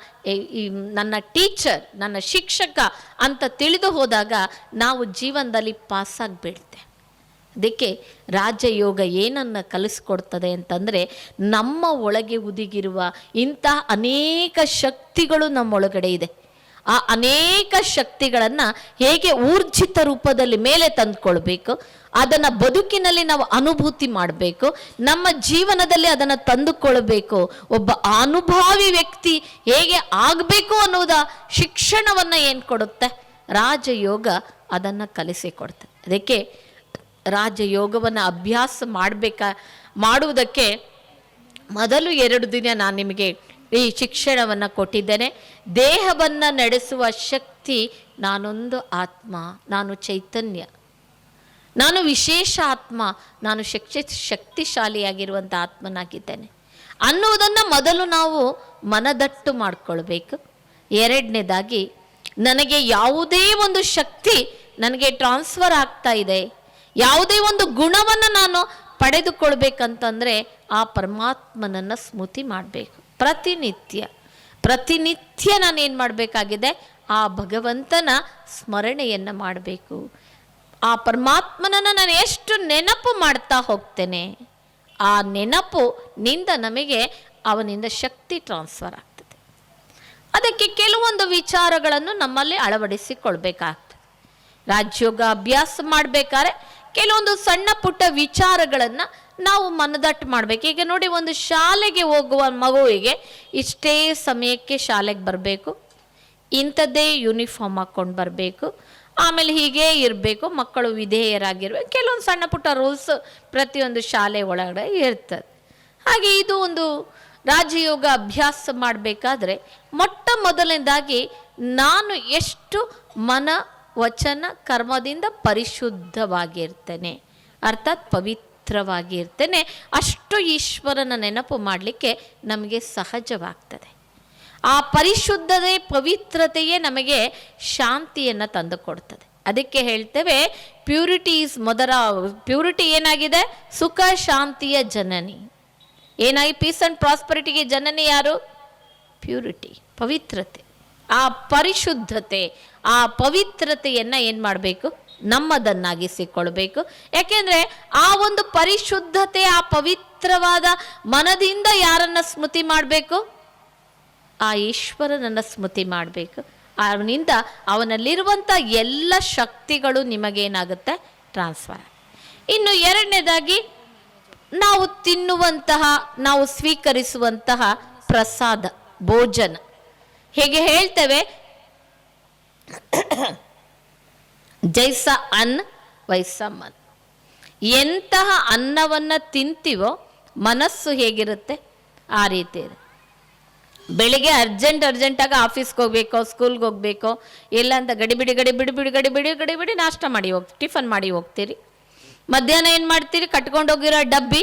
ನನ್ನ ಟೀಚರ್, ನನ್ನ ಶಿಕ್ಷಕ ಅಂತ ತಿಳಿದು ಹೋದಾಗ ನಾವು ಜೀವನದಲ್ಲಿ ಪಾಸಾಗ್ಬಿಡ್ತೆ ಅದಕ್ಕೆ ರಾಜಯೋಗ ಏನನ್ನು ಕಲಿಸ್ಕೊಡ್ತದೆ ಅಂತಂದರೆ ನಮ್ಮ ಒಳಗೆ ಉದಿಗಿರುವ ಇಂತಹ ಅನೇಕ ಶಕ್ತಿಗಳು ನಮ್ಮೊಳಗಡೆ ಇದೆ. ಆ ಅನೇಕ ಶಕ್ತಿಗಳನ್ನು ಹೇಗೆ ಊರ್ಜಿತ ರೂಪದಲ್ಲಿ ಮೇಲೆ ತಂದುಕೊಳ್ಬೇಕು, ಅದನ್ನು ಬದುಕಿನಲ್ಲಿ ನಾವು ಅನುಭೂತಿ ಮಾಡಬೇಕು, ನಮ್ಮ ಜೀವನದಲ್ಲಿ ಅದನ್ನು ತಂದುಕೊಳ್ಬೇಕು, ಒಬ್ಬ ಅನುಭಾವಿ ವ್ಯಕ್ತಿ ಹೇಗೆ ಆಗಬೇಕು ಅನ್ನೋದ ಶಿಕ್ಷಣವನ್ನು ಏನು ಕೊಡುತ್ತೆ? ರಾಜಯೋಗ ಅದನ್ನು ಕೊಡುತ್ತೆ. ಅದಕ್ಕೆ ರಾಜಯೋಗವನ್ನು ಅಭ್ಯಾಸ ಮಾಡಬೇಕಾ, ಮಾಡುವುದಕ್ಕೆ ಮೊದಲು ಎರಡು ದಿನ ನಾನು ನಿಮಗೆ ಈ ಶಿಕ್ಷಣವನ್ನು ಕೊಟ್ಟಿದ್ದೇನೆ. ದೇಹವನ್ನು ನಡೆಸುವ ಶಕ್ತಿ ನಾನೊಂದು ಆತ್ಮ, ನಾನು ಚೈತನ್ಯ. ನಾನು ವಿಶೇಷ ಆತ್ಮ, ನಾನು ಶಕ್ತಿ ಶಕ್ತಿಶಾಲಿಯಾಗಿರುವಂಥ ಆತ್ಮನಾಗಿದ್ದೇನೆ. ಅನ್ನುವುದನ್ನು ಮೊದಲು ನಾವು ಮನದಟ್ಟು ಮಾಡಿಕೊಳ್ಬೇಕು. ಎರಡನೇದಾಗಿ, ನನಗೆ ಯಾವುದೇ ಒಂದು ಶಕ್ತಿ ನನಗೆ ಟ್ರಾನ್ಸ್ಫರ್ ಆಗ್ತಾ ಇದೆ. ಯಾವುದೇ ಒಂದು ಗುಣವನ್ನು ನಾನು ಪಡೆದುಕೊಳ್ಬೇಕಂತಂದರೆ ಆ ಪರಮಾತ್ಮನನ್ನು ಸ್ಮೃತಿ ಮಾಡಬೇಕು. ಪ್ರತಿನಿತ್ಯ ಪ್ರತಿನಿತ್ಯ ನಾನೇನು ಮಾಡಬೇಕಾಗಿದೆ? ಆ ಭಗವಂತನ ಸ್ಮರಣೆಯನ್ನು ಮಾಡಬೇಕು. ಆ ಪರಮಾತ್ಮನನ್ನು ನಾನು ಎಷ್ಟು ನೆನಪು ಮಾಡ್ತಾ ಹೋಗ್ತೇನೆ, ಆ ನೆನಪು ನಿಂದ ನಮಗೆ ಅವನಿಂದ ಶಕ್ತಿ ಟ್ರಾನ್ಸ್ಫರ್ ಆಗ್ತದೆ. ಅದಕ್ಕೆ ಕೆಲವೊಂದು ವಿಚಾರಗಳನ್ನು ನಮ್ಮಲ್ಲಿ ಅಳವಡಿಸಿಕೊಳ್ಬೇಕಾಗ್ತದೆ. ರಾಜ್ಯೋಗ ಅಭ್ಯಾಸ ಮಾಡಬೇಕಾದ್ರೆ ಕೆಲವೊಂದು ಸಣ್ಣ ಪುಟ್ಟ ವಿಚಾರಗಳನ್ನು ನಾವು ಮನದಟ್ಟು ಮಾಡಬೇಕು. ಈಗ ನೋಡಿ ಒಂದು ಶಾಲೆಗೆ ಹೋಗುವ ಮಗುವಿಗೆ ಇಷ್ಟೇ ಸಮಯಕ್ಕೆ ಶಾಲೆಗೆ ಬರಬೇಕು. ಇಂಥದ್ದೇ ಯೂನಿಫಾರ್ಮ್ ಹಾಕ್ಕೊಂಡು ಬರಬೇಕು. ಆಮೇಲೆ ಹೀಗೆ ಇರಬೇಕು. ಮಕ್ಕಳು ವಿಧೇಯರಾಗಿರ್ಬೇಕು. ಕೆಲವೊಂದು ಸಣ್ಣ ಪುಟ್ಟ ರೂಲ್ಸ್ ಪ್ರತಿಯೊಂದು ಶಾಲೆ ಒಳಗಡೆ ಇರ್ತದೆ. ಹಾಗೆ ಇದು ಒಂದು ರಾಜಯೋಗ ಅಭ್ಯಾಸ ಮಾಡಬೇಕಾದ್ರೆ ಮೊಟ್ಟ ಮೊದಲನೇದಾಗಿ ನಾನು ಎಷ್ಟು ಮನ ವಚನ ಕರ್ಮದಿಂದ ಪರಿಶುದ್ಧವಾಗಿರ್ತೇನೆ. ಅರ್ಥಾತ್ ಪವಿತ್ರವಾಗಿರ್ತೇನೆ ಅಷ್ಟು ಈಶ್ವರನ ನೆನಪು ಮಾಡಲಿಕ್ಕೆ ನಮಗೆ ಸಹಜವಾಗ್ತದೆ. ಆ ಪರಿಶುದ್ಧತೆ, ಪವಿತ್ರತೆಯೇ ನಮಗೆ ಶಾಂತಿಯನ್ನು ತಂದುಕೊಡ್ತದೆ. ಅದಕ್ಕೆ ಹೇಳ್ತೇವೆ ಪ್ಯೂರಿಟಿ ಈಸ್ ಮೊದಲ ಪ್ಯೂರಿಟಿ ಏನಾಗಿದೆ? ಸುಖ, ಶಾಂತಿಯ ಜನನಿ. ಏನಾಗಿ ಪೀಸ್ ಆ್ಯಂಡ್ ಪ್ರಾಸ್ಪರಿಟಿಗೆ ಜನನಿ ಯಾರು? ಪ್ಯೂರಿಟಿ ಪವಿತ್ರತೆ. ಆ ಪರಿಶುದ್ಧತೆ, ಆ ಪವಿತ್ರತೆಯನ್ನು ಏನು ಮಾಡಬೇಕು? ನಮ್ಮದನ್ನಾಗಿಸಿಕೊಳ್ಬೇಕು. ಯಾಕೆಂದ್ರೆ ಆ ಒಂದು ಪರಿಶುದ್ಧತೆ, ಆ ಪವಿತ್ರವಾದ ಮನದಿಂದ ಯಾರನ್ನ ಸ್ಮೃತಿ ಮಾಡಬೇಕು? ಆ ಈಶ್ವರನನ್ನ ಸ್ಮೃತಿ ಮಾಡಬೇಕು. ಅವನಿಂದ ಅವನಲ್ಲಿರುವಂಥ ಎಲ್ಲ ಶಕ್ತಿಗಳು ನಿಮಗೇನಾಗುತ್ತೆ? ಟ್ರಾನ್ಸ್ಫರ್. ಇನ್ನು ಎರಡನೇದಾಗಿ, ನಾವು ತಿನ್ನುವಂತಹ, ನಾವು ಸ್ವೀಕರಿಸುವಂತಹ ಪ್ರಸಾದ, ಭೋಜನ. ಹೇಗೆ ಹೇಳ್ತೇವೆ? ಜೈಸ ಅನ್, ವೈಸ ಮನ್. ಎಂತಹ ಅನ್ನವನ್ನು ತಿಂತೀವೋ ಮನಸ್ಸು ಹೇಗಿರುತ್ತೆ? ಆ ರೀತಿ ಇದೆ. ಬೆಳಿಗ್ಗೆ ಅರ್ಜೆಂಟ್ ಅರ್ಜೆಂಟಾಗಿ ಆಫೀಸ್ಗೆ ಹೋಗ್ಬೇಕೋ, ಸ್ಕೂಲ್ಗೆ ಹೋಗ್ಬೇಕೋ ಇಲ್ಲ ಅಂತ ಗಡಿಬಿಡಿ ಗಡಿಬಿಡಿ, ಬಿಡಿ, ಗಡಿಬಿಡಿ ಗಡಿಬಿಡಿ ನಾಷ್ಟ ಮಾಡಿ ಹೋಗಿ, ಟಿಫನ್ ಮಾಡಿ ಹೋಗ್ತೀರಿ. ಮಧ್ಯಾಹ್ನ ಏನು ಮಾಡ್ತೀರಿ? ಕಟ್ಕೊಂಡೋಗಿರೋ ಡಬ್ಬಿ,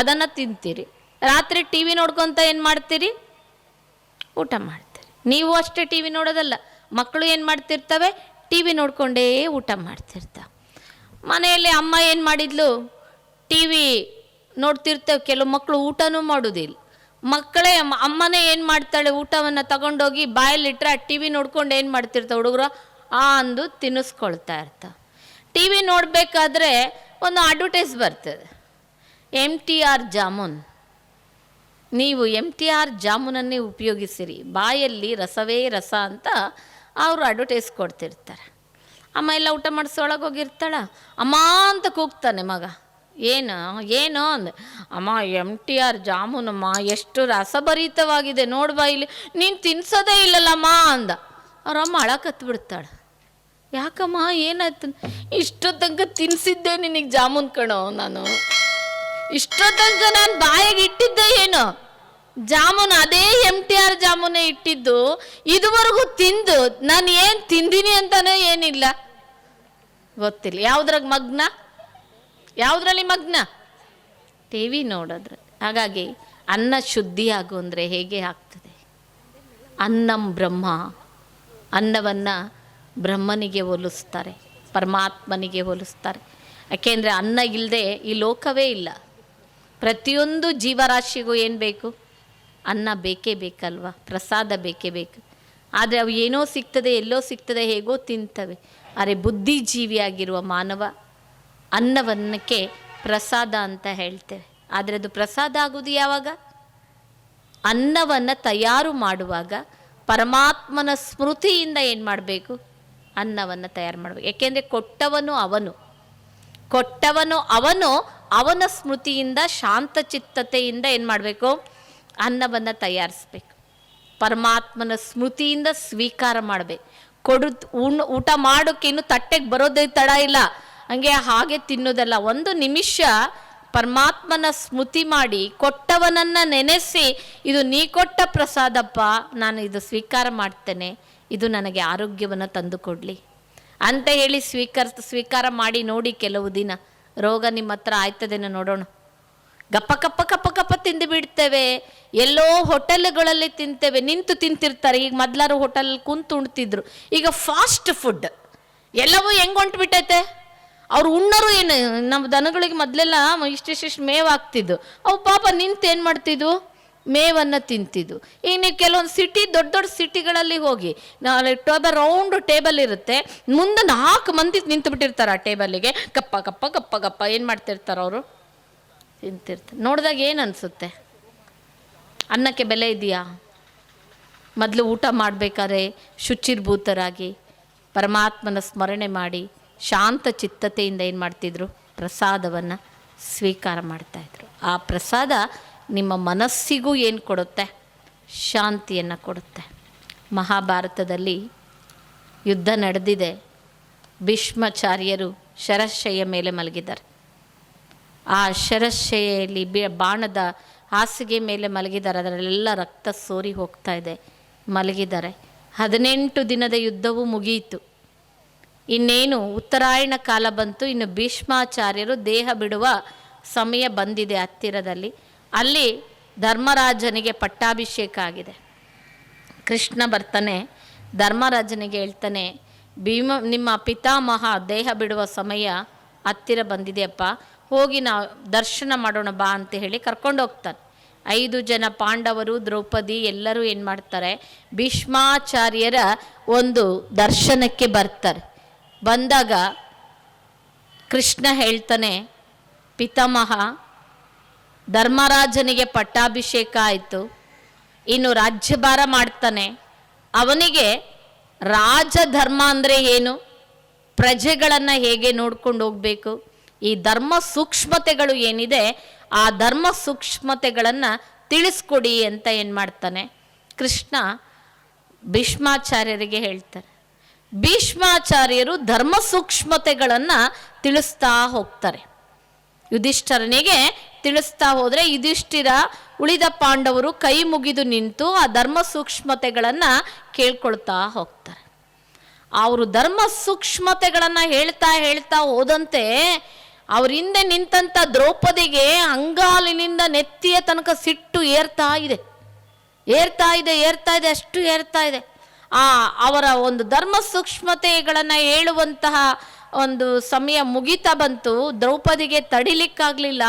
ಅದನ್ನು ತಿಂತೀರಿ. ರಾತ್ರಿ ಟಿ ವಿ ನೋಡ್ಕೊತ ಏನು ಮಾಡ್ತೀರಿ? ಊಟ ಮಾಡ್ತೀರಿ. ನೀವು ಅಷ್ಟೇ ಟಿ ವಿ ನೋಡೋದಲ್ಲ, ಮಕ್ಕಳು ಏನು ಮಾಡ್ತಿರ್ತವೆ? ಟಿ ವಿ ನೋಡಿಕೊಂಡೇ ಊಟ ಮಾಡ್ತಿರ್ತ. ಮನೆಯಲ್ಲಿ ಅಮ್ಮ ಏನು ಮಾಡಿದ್ಲು? ಟಿ ವಿ ನೋಡ್ತಿರ್ತೇವೆ ಕೆಲವು ಮಕ್ಕಳು ಊಟನೂ ಮಾಡೋದಿಲ್ಲ. ಮಕ್ಕಳೇ ಅಮ್ಮ- ಅಮ್ಮನೇ ಏನು ಮಾಡ್ತಾಳೆ ಊಟವನ್ನು ತಗೊಂಡೋಗಿ ಬಾಯಲ್ಲಿಟ್ರೆ ಆ ಟಿ ವಿ ನೋಡ್ಕೊಂಡು ಏನು ಮಾಡ್ತಿರ್ತಾವೆ ಹುಡುಗರು? ಆ ಅಂದು ತಿನ್ನಿಸ್ಕೊಳ್ತಾ ಇರ್ತ. ಟಿ ವಿ ನೋಡಬೇಕಾದ್ರೆ ಒಂದು ಅಡ್ವರ್ಟೈಸ್ ಬರ್ತದೆ. M T R jamun. ನೀವು ಎಂ ಟಿ ಆರ್ ಜಾಮೂನನ್ನೇ ಉಪಯೋಗಿಸಿರಿ. ಬಾಯಲ್ಲಿ ರಸವೇ ರಸ ಅಂತ ಅವರು ಅಡ್ವರ್ಟೈಸ್ ಕೊಡ್ತಿರ್ತಾರೆ. ಅಮ್ಮ ಎಲ್ಲ ಊಟ ಮಾಡಿಸೋಳಗೆ ಹೋಗಿರ್ತಾಳ ಅಮ್ಮ ಅಂತ ಕೂಗ್ತಾನೆ ಮಗ. ಏನು ಏನು ಅಂದ, ಅಮ್ಮ ಎಂ ಟಿ ಆರ್ ಜಾಮೂನಮ್ಮ, ಎಷ್ಟು ರಸಭರಿತವಾಗಿದೆ ನೋಡ್ಬಾ ಇಲ್ಲಿ. ನೀನು ತಿನ್ಸೋದೇ ಇಲ್ಲಲ್ಲಮ್ಮ ಅಂದ. ಅವ್ರಮ್ಮ ಅಳಕತ್ಬಿಡ್ತಾಳೆ ಯಾಕಮ್ಮ, ಏನಾಯ್ತು? ಇಷ್ಟೋ ತನಕ ತಿನ್ಸಿದ್ದೆ ನಿನಗೆ ಜಾಮೂನ್ ಕಣೋ ನಾನು. ಇಷ್ಟೋ ತನಕ ನಾನು ಬಾಯಿಗೆ ಇಟ್ಟಿದ್ದೆ ಏನು? ಜಾಮೂನ್, ಅದೇ ಎಂ ಟಿ ಆರ್ ಜಾಮೂನೇ ಇಟ್ಟಿದ್ದು, ಇದುವರೆಗೂ ತಿಂದು, ನಾನು ಏನು ತಿಂದಿನಿ ಅಂತಾನೆ ಏನಿಲ್ಲ. ಗೊತ್ತಿಲ್ಲ. ಯಾವ್ದ್ರಾಗ ಮಗ್ನ? ಯಾವುದ್ರಲ್ಲಿ ಮಗ್ನ? ಟಿ ವಿ ನೋಡೋದ್ರೆ ಹಾಗಾಗಿ, ಅನ್ನ ಶುದ್ಧಿ ಆಗು ಅಂದರೆ ಹೇಗೆ ಆಗ್ತದೆ? ಅನ್ನಂ ಬ್ರಹ್ಮ. ಅನ್ನವನ್ನು ಬ್ರಹ್ಮನಿಗೆ ಹೋಲಿಸ್ತಾರೆ, ಪರಮಾತ್ಮನಿಗೆ ಹೋಲಿಸ್ತಾರೆ. ಯಾಕೆಂದರೆ ಅನ್ನ ಇಲ್ಲದೆ ಈ ಲೋಕವೇ ಇಲ್ಲ. ಪ್ರತಿಯೊಂದು ಜೀವರಾಶಿಗೂ ಏನು ಬೇಕು? ಅನ್ನ ಬೇಕೇ ಬೇಕಲ್ವ? ಪ್ರಸಾದ ಬೇಕೇ ಬೇಕು. ಆದರೆ ಅವು ಏನೋ ಸಿಗ್ತದೆ, ಎಲ್ಲೋ ಸಿಗ್ತದೆ, ಹೇಗೋ ತಿಂತವೆ. ಆದರೆ ಬುದ್ಧಿಜೀವಿಯಾಗಿರುವ ಮಾನವ ಅನ್ನವನ್ನಕ್ಕೆ ಪ್ರಸಾದ ಅಂತ ಹೇಳ್ತೇವೆ. ಆದರೆ ಅದು ಪ್ರಸಾದ ಆಗೋದು ಯಾವಾಗ? ಅನ್ನವನ್ನು ತಯಾರು ಮಾಡುವಾಗ ಪರಮಾತ್ಮನ ಸ್ಮೃತಿಯಿಂದ ಏನು ಮಾಡಬೇಕು? ಅನ್ನವನ್ನು ತಯಾರು ಮಾಡಬೇಕು. ಯಾಕೆಂದರೆ ಕೊಟ್ಟವನು ಅವನು. ಕೊಟ್ಟವನು ಅವನು ಅವನ ಸ್ಮೃತಿಯಿಂದ ಶಾಂತಚಿತ್ತತೆಯಿಂದ ಏನು ಮಾಡಬೇಕು? ಅನ್ನವನ್ನು ತಯಾರಿಸ್ಬೇಕು. ಪರಮಾತ್ಮನ ಸ್ಮೃತಿಯಿಂದ ಸ್ವೀಕಾರ ಮಾಡಬೇಕು. ಕೊಡು ಉಣ್, ಊಟ ಮಾಡೋಕೆ ಇನ್ನು ತಟ್ಟೆಗೆ ಬರೋದೇ ತಡ ಇಲ್ಲ. ಹಂಗೆ ಹಾಗೆ ತಿನ್ನೋದಲ್ಲ. ಒಂದು ನಿಮಿಷ ಪರಮಾತ್ಮನ ಸ್ಮೃತಿ ಮಾಡಿ ಕೊಟ್ಟವನನ್ನು ನೆನೆಸಿ, ಇದು ನೀ ಕೊಟ್ಟ ಪ್ರಸಾದಪ್ಪ, ನಾನು ಇದು ಸ್ವೀಕಾರ ಮಾಡ್ತೇನೆ. ಇದು ನನಗೆ ಆರೋಗ್ಯವನ್ನು ತಂದು ಕೊಡಲಿ ಅಂತ ಹೇಳಿ ಸ್ವೀಕರ್ ಸ್ವೀಕಾರ ಮಾಡಿ ನೋಡಿ ಕೆಲವು ದಿನ. ರೋಗ ನಿಮ್ಮ ಹತ್ರ ಆಯ್ತದೇನೋ ನೋಡೋಣ. ಗಪ್ಪ ಕಪ್ಪ ಕಪ್ಪ ಕಪ್ಪ ತಿಂದು ಬಿಡ್ತೇವೆ. ಎಲ್ಲೋ ಹೋಟೆಲ್ಗಳಲ್ಲಿ ತಿಂತೇವೆ. ನಿಂತು ತಿಂತಿರ್ತಾರೆ. ಈಗ ಮೊದ್ಲಾರು ಹೋಟೆಲ್ ಕುಂತು ಉಣ್ತಿದ್ರು. ಈಗ ಫಾಸ್ಟ್ ಫುಡ್ ಎಲ್ಲವೂ ಹೆಂಗ್ ಹೊಂಟ್ಬಿಟ್ಟೈತೆ? ಅವ್ರು ಉಣ್ಣರು ಏನು? ನಮ್ಮ ದನಗಳಿಗೆ ಮೊದಲೆಲ್ಲ ಇಷ್ಟಿಷ್ಟಿಷ್ಟು ಮೇವು ಆಗ್ತಿದ್ದು ಅವು ಪಾಪ ನಿಂತು ಏನು ಮಾಡ್ತಿದ್ವು? ಮೇವನ್ನು ತಿಂತಿದ್ದು ಈಗ ನೀವು ಕೆಲವೊಂದು ಸಿಟಿ ದೊಡ್ಡ ದೊಡ್ಡ ಸಿಟಿಗಳಲ್ಲಿ ಹೋಗಿ ಟೇಬಲ್ ರೌಂಡ್ ಟೇಬಲ್ ಇರುತ್ತೆ. ಮುಂದೆ ನಾಲ್ಕು ಮಂದಿ ನಿಂತು ಬಿಟ್ಟಿರ್ತಾರೆ ಆ ಟೇಬಲಿಗೆ ಕಪ್ಪ ಕಪ್ಪ ಕಪ್ಪ ಕಪ್ಪ ಏನು ಮಾಡ್ತಿರ್ತಾರೆ ಅವರು? ತಿಂತಿರ್ತಾರೆ ನೋಡಿದಾಗ ಏನು ಅನಿಸುತ್ತೆ? ಅನ್ನಕ್ಕೆ ಬೆಲೆ ಇದೆಯಾ? ಮೊದಲು ಊಟ ಮಾಡಬೇಕಾದ್ರೆ ಶುಚಿರ್ಭೂತರಾಗಿ ಪರಮಾತ್ಮನ ಸ್ಮರಣೆ ಮಾಡಿ ಶಾಂತ ಚಿತ್ತತೆಯಿಂದ ಏನು ಮಾಡ್ತಿದ್ರು? ಪ್ರಸಾದವನ್ನು ಸ್ವೀಕಾರ ಮಾಡ್ತಾಯಿದ್ರು ಆ ಪ್ರಸಾದ ನಿಮ್ಮ ಮನಸ್ಸಿಗೂ ಏನು ಕೊಡುತ್ತೆ? ಶಾಂತಿಯನ್ನು ಕೊಡುತ್ತೆ. ಮಹಾಭಾರತದಲ್ಲಿ ಯುದ್ಧ ನಡೆದಿದೆ. ಭೀಷ್ಮಾಚಾರ್ಯರು ಶರಶಯ್ಯ ಮೇಲೆ ಮಲಗಿದ್ದಾರೆ. ಆ ಶರಶೆಯಲ್ಲಿ ಬಾಣದ ಹಾಸಿಗೆ ಮೇಲೆ ಮಲಗಿದ್ದಾರೆ. ಅದರಲ್ಲೆಲ್ಲ ರಕ್ತ ಸೋರಿ ಹೋಗ್ತಾ ಇದೆ. ಮಲಗಿದ್ದಾರೆ. ಹದಿನೆಂಟು ದಿನದ ಯುದ್ಧವು ಮುಗಿಯಿತು. ಇನ್ನೇನು? ಉತ್ತರಾಯಣ ಕಾಲ ಬಂತು. ಇನ್ನು ಭೀಷ್ಮಾಚಾರ್ಯರು ದೇಹ ಬಿಡುವ ಸಮಯ ಬಂದಿದೆ ಹತ್ತಿರದಲ್ಲಿ. ಅಲ್ಲಿ ಧರ್ಮರಾಜನಿಗೆ ಪಟ್ಟಾಭಿಷೇಕ ಆಗಿದೆ. ಕೃಷ್ಣ ಬರ್ತಾನೆ. ಧರ್ಮರಾಜನಿಗೆ ಹೇಳ್ತಾನೆ, ಭೀಮ, ನಿಮ್ಮ ಪಿತಾಮಹ ದೇಹ ಬಿಡುವ ಸಮಯ ಹತ್ತಿರ ಬಂದಿದೆಯಪ್ಪ. ಹೋಗಿ ನಾವು ದರ್ಶನ ಮಾಡೋಣ ಬಾ ಅಂತ ಹೇಳಿ ಕರ್ಕೊಂಡು ಹೋಗ್ತಾನೆ. ಐದು ಜನ ಪಾಂಡವರು, ದ್ರೌಪದಿ ಎಲ್ಲರೂ ಏನು ಮಾಡ್ತಾರೆ, ಭೀಷ್ಮಾಚಾರ್ಯರ ಒಂದು ದರ್ಶನಕ್ಕೆ ಬರ್ತಾರೆ. ಬಂದಾಗ ಕೃಷ್ಣ ಹೇಳ್ತಾನೆ, ಪಿತಾಮಹ, ಧರ್ಮರಾಜನಿಗೆ ಪಟ್ಟಾಭಿಷೇಕ ಆಯಿತು. ಇನ್ನು ರಾಜ್ಯಭಾರ ಮಾಡ್ತಾನೆ. ಅವನಿಗೆ ರಾಜಧರ್ಮ ಅಂದರೆ ಏನು? ಪ್ರಜೆಗಳನ್ನು ಹೇಗೆ ನೋಡ್ಕೊಂಡು ಹೋಗಬೇಕು? ಈ ಧರ್ಮ ಸೂಕ್ಷ್ಮತೆಗಳು ಏನಿದೆ, ಆ ಧರ್ಮ ಸೂಕ್ಷ್ಮತೆಗಳನ್ನು ತಿಳಿಸ್ಕೊಡಿ ಅಂತ ಏನು ಮಾಡ್ತಾನೆ? ಕೃಷ್ಣ ಭೀಷ್ಮಾಚಾರ್ಯರಿಗೆ ಹೇಳ್ತಾರೆ. ಭೀಷ್ಮಾಚಾರ್ಯರು ಧರ್ಮ ಸೂಕ್ಷ್ಮತೆಗಳನ್ನು ತಿಳಿಸ್ತಾ ಹೋಗ್ತಾರೆ. ಯುಧಿಷ್ಠರನಿಗೆ ತಿಳಿಸ್ತಾ ಹೋದರೆ ಯುಧಿಷ್ಠಿರ ಉಳಿದ ಪಾಂಡವರು ಕೈ ಮುಗಿದು ನಿಂತು ಆ ಧರ್ಮ ಸೂಕ್ಷ್ಮತೆಗಳನ್ನು ಕೇಳ್ಕೊಳ್ತಾ ಹೋಗ್ತಾರೆ. ಅವರು ಧರ್ಮ ಸೂಕ್ಷ್ಮತೆಗಳನ್ನು ಹೇಳ್ತಾ ಹೇಳ್ತಾ ಹೋದಂತೆ ಅವ್ರ ಹಿಂದೆ ನಿಂತಂತ ದ್ರೌಪದಿಗೆ ಅಂಗಾಲಿನಿಂದ ನೆತ್ತಿಯ ತನಕ ಸಿಟ್ಟು ಏರ್ತಾ ಇದೆ. ಏರ್ತಾ ಇದೆ ಏರ್ತಾ ಇದೆ, ಅಷ್ಟು ಏರ್ತಾ ಇದೆ. ಆ, ಅವರ ಒಂದು ಧರ್ಮ ಸೂಕ್ಷ್ಮತೆಗಳನ್ನು ಹೇಳುವಂತಹ ಒಂದು ಸಮಯ ಮುಗಿತಾ ಬಂತು. ದ್ರೌಪದಿಗೆ ತಡಿಲಿಕ್ಕಾಗ್ಲಿಲ್ಲ.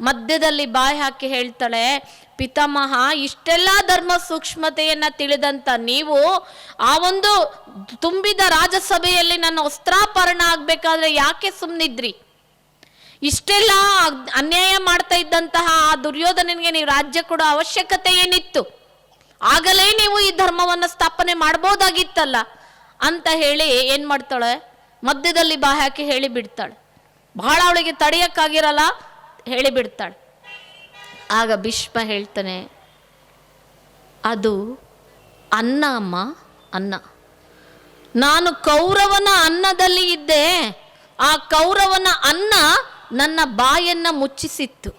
ಮಧ್ಯದಲ್ಲಿ ಬಾಯಿ ಹಾಕಿ ಹೇಳ್ತಾಳೆ, ಪಿತಾಮಹ, ಇಷ್ಟೆಲ್ಲ ಧರ್ಮ ಸೂಕ್ಷ್ಮತೆಯನ್ನು ತಿಳಿದಂತ ನೀವು ಆ ಒಂದು ತುಂಬಿದ ರಾಜಸಭೆಯಲ್ಲಿ ನನ್ನ ವಸ್ತ್ರಾಪರಣ ಆಗಬೇಕಾದ್ರೆ ಯಾಕೆ ಸುಮ್ಮನಿದ್ರಿ ಇಷ್ಟೆಲ್ಲ ಅನ್ಯಾಯ ಮಾಡ್ತಾ ಇದ್ದಂತಹ ಆ ದುರ್ಯೋಧನನಿಗೆ ನೀವು ರಾಜ್ಯ ಕೊಡೋ ಅವಶ್ಯಕತೆ ಏನಿತ್ತು? ಆಗಲೇ ನೀವು ಈ ಧರ್ಮವನ್ನು ಸ್ಥಾಪನೆ ಮಾಡ್ಬೋದಾಗಿತ್ತಲ್ಲ? ಅಂತ ಹೇಳಿ ಏನ್ ಮಾಡ್ತಾಳೆ? ಮಧ್ಯದಲ್ಲಿ ಬಾ ಹಾಕಿ ಹೇಳಿ ಬಿಡ್ತಾಳೆ ಬಹಳ ಅವಳಿಗೆ ತಡೆಯಕ್ಕಾಗಿರಲ್ಲ ಹೇಳಿ ಬಿಡ್ತಾಳೆ ಆಗ ಭೀಷ್ಮ ಹೇಳ್ತಾನೆ, ಅದು ಅನ್ನ ಅಮ್ಮ, ಅನ್ನ. ನಾನು ಕೌರವನ ಅನ್ನದಲ್ಲಿ ಇದ್ದೆ. ಆ ಕೌರವನ ಅನ್ನ ನನ್ನ ಬಾಯನ್ನ ಮುಚ್ಚಿಸಿತ್ತು.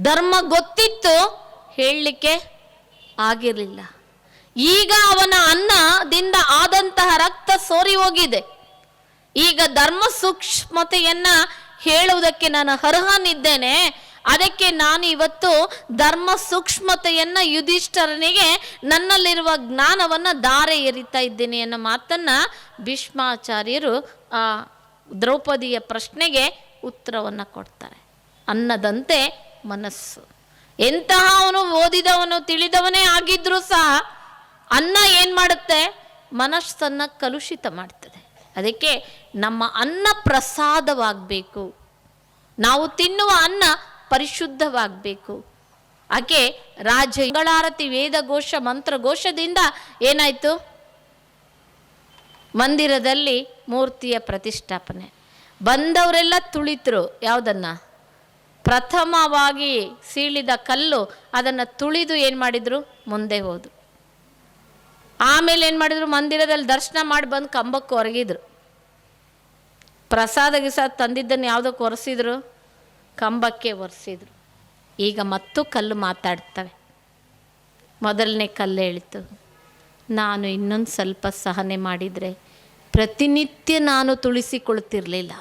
ಧರ್ಮ ಗೊತ್ತಿತ್ತು, ಹೇಳಲಿಕ್ಕೆ ಆಗಿರಲಿಲ್ಲ. ಈಗ ಅವನ ಅನ್ನದಿಂದ ಆದಂತಹ ರಕ್ತ ಸೋರಿ ಹೋಗಿದೆ. ಈಗ ಧರ್ಮ ಸೂಕ್ಷ್ಮತೆಯನ್ನ ಹೇಳುವುದಕ್ಕೆ ನಾನು ಅರ್ಹನಿದ್ದೇನೆ. ಅದಕ್ಕೆ ನಾನು ಇವತ್ತು ಧರ್ಮ ಸೂಕ್ಷ್ಮತೆಯನ್ನ ಯುಧಿಷ್ಠರನಿಗೆ ನನ್ನಲ್ಲಿರುವ ಜ್ಞಾನವನ್ನ ಧಾರೆ ಎರಿತಾ ಇದ್ದೇನೆ ಅನ್ನೋ ಮಾತನ್ನ ಭೀಷ್ಮಾಚಾರ್ಯರು ಆ ದ್ರೌಪದಿಯ ಪ್ರಶ್ನೆಗೆ ಉತ್ತರವನ್ನ ಕೊಡ್ತಾರೆ. ಅನ್ನದಂತೆ ಮನಸ್ಸು. ಎಂತಹ ಅವನು ಓದಿದವನು ತಿಳಿದವನೇ ಆಗಿದ್ರೂ ಸಹ ಅನ್ನ ಏನು ಮಾಡುತ್ತೆ? ಮನಸ್ಸನ್ನು ಕಲುಷಿತ ಮಾಡ್ತದೆ. ಅದಕ್ಕೆ ನಮ್ಮ ಅನ್ನ ಪ್ರಸಾದವಾಗಬೇಕು. ನಾವು ತಿನ್ನುವ ಅನ್ನ ಪರಿಶುದ್ಧವಾಗಬೇಕು. ಆಕೆ ರಾಜ ಘೋಷ ಮಂತ್ರ ಘೋಷದಿಂದ ಏನಾಯ್ತು? ಮಂದಿರದಲ್ಲಿ ಮೂರ್ತಿಯ ಪ್ರತಿಷ್ಠಾಪನೆ. ಬಂದವರೆಲ್ಲ ತುಳಿತರು. ಯಾವುದನ್ನ? ಪ್ರಥಮವಾಗಿ ಸೀಳಿದ ಕಲ್ಲು ಅದನ್ನು ತುಳಿದು ಏನು ಮಾಡಿದ್ರು? ಮುಂದೆ ಹೋದ್ರು. ಆಮೇಲೆ ಏನು ಮಾಡಿದ್ರು? ಮಂದಿರದಲ್ಲಿ ದರ್ಶನ ಮಾಡಿ ಬಂದು ಕಂಬಕ್ಕೆ ಒರಗಿದ್ರು. ಪ್ರಸಾದ ಗಿಸಾದ ತಂದಿದ್ದನ್ನು ಯಾವುದಕ್ಕೆ ಒರೆಸಿದ್ರು? ಕಂಬಕ್ಕೆ ಒರೆಸಿದ್ರು. ಈಗ ಮತ್ತು ಕಲ್ಲು ಮಾತಾಡ್ತವೆ. ಮೊದಲನೇ ಕಲ್ಲು ಹೇಳಿತು, ನಾನು ಇನ್ನೊಂದು ಸ್ವಲ್ಪ ಸಹನೆ ಮಾಡಿದರೆ ಪ್ರತಿನಿತ್ಯ ನಾನು ತುಳಿಸಿಕೊಳ್ತಿರಲಿಲ್ಲ.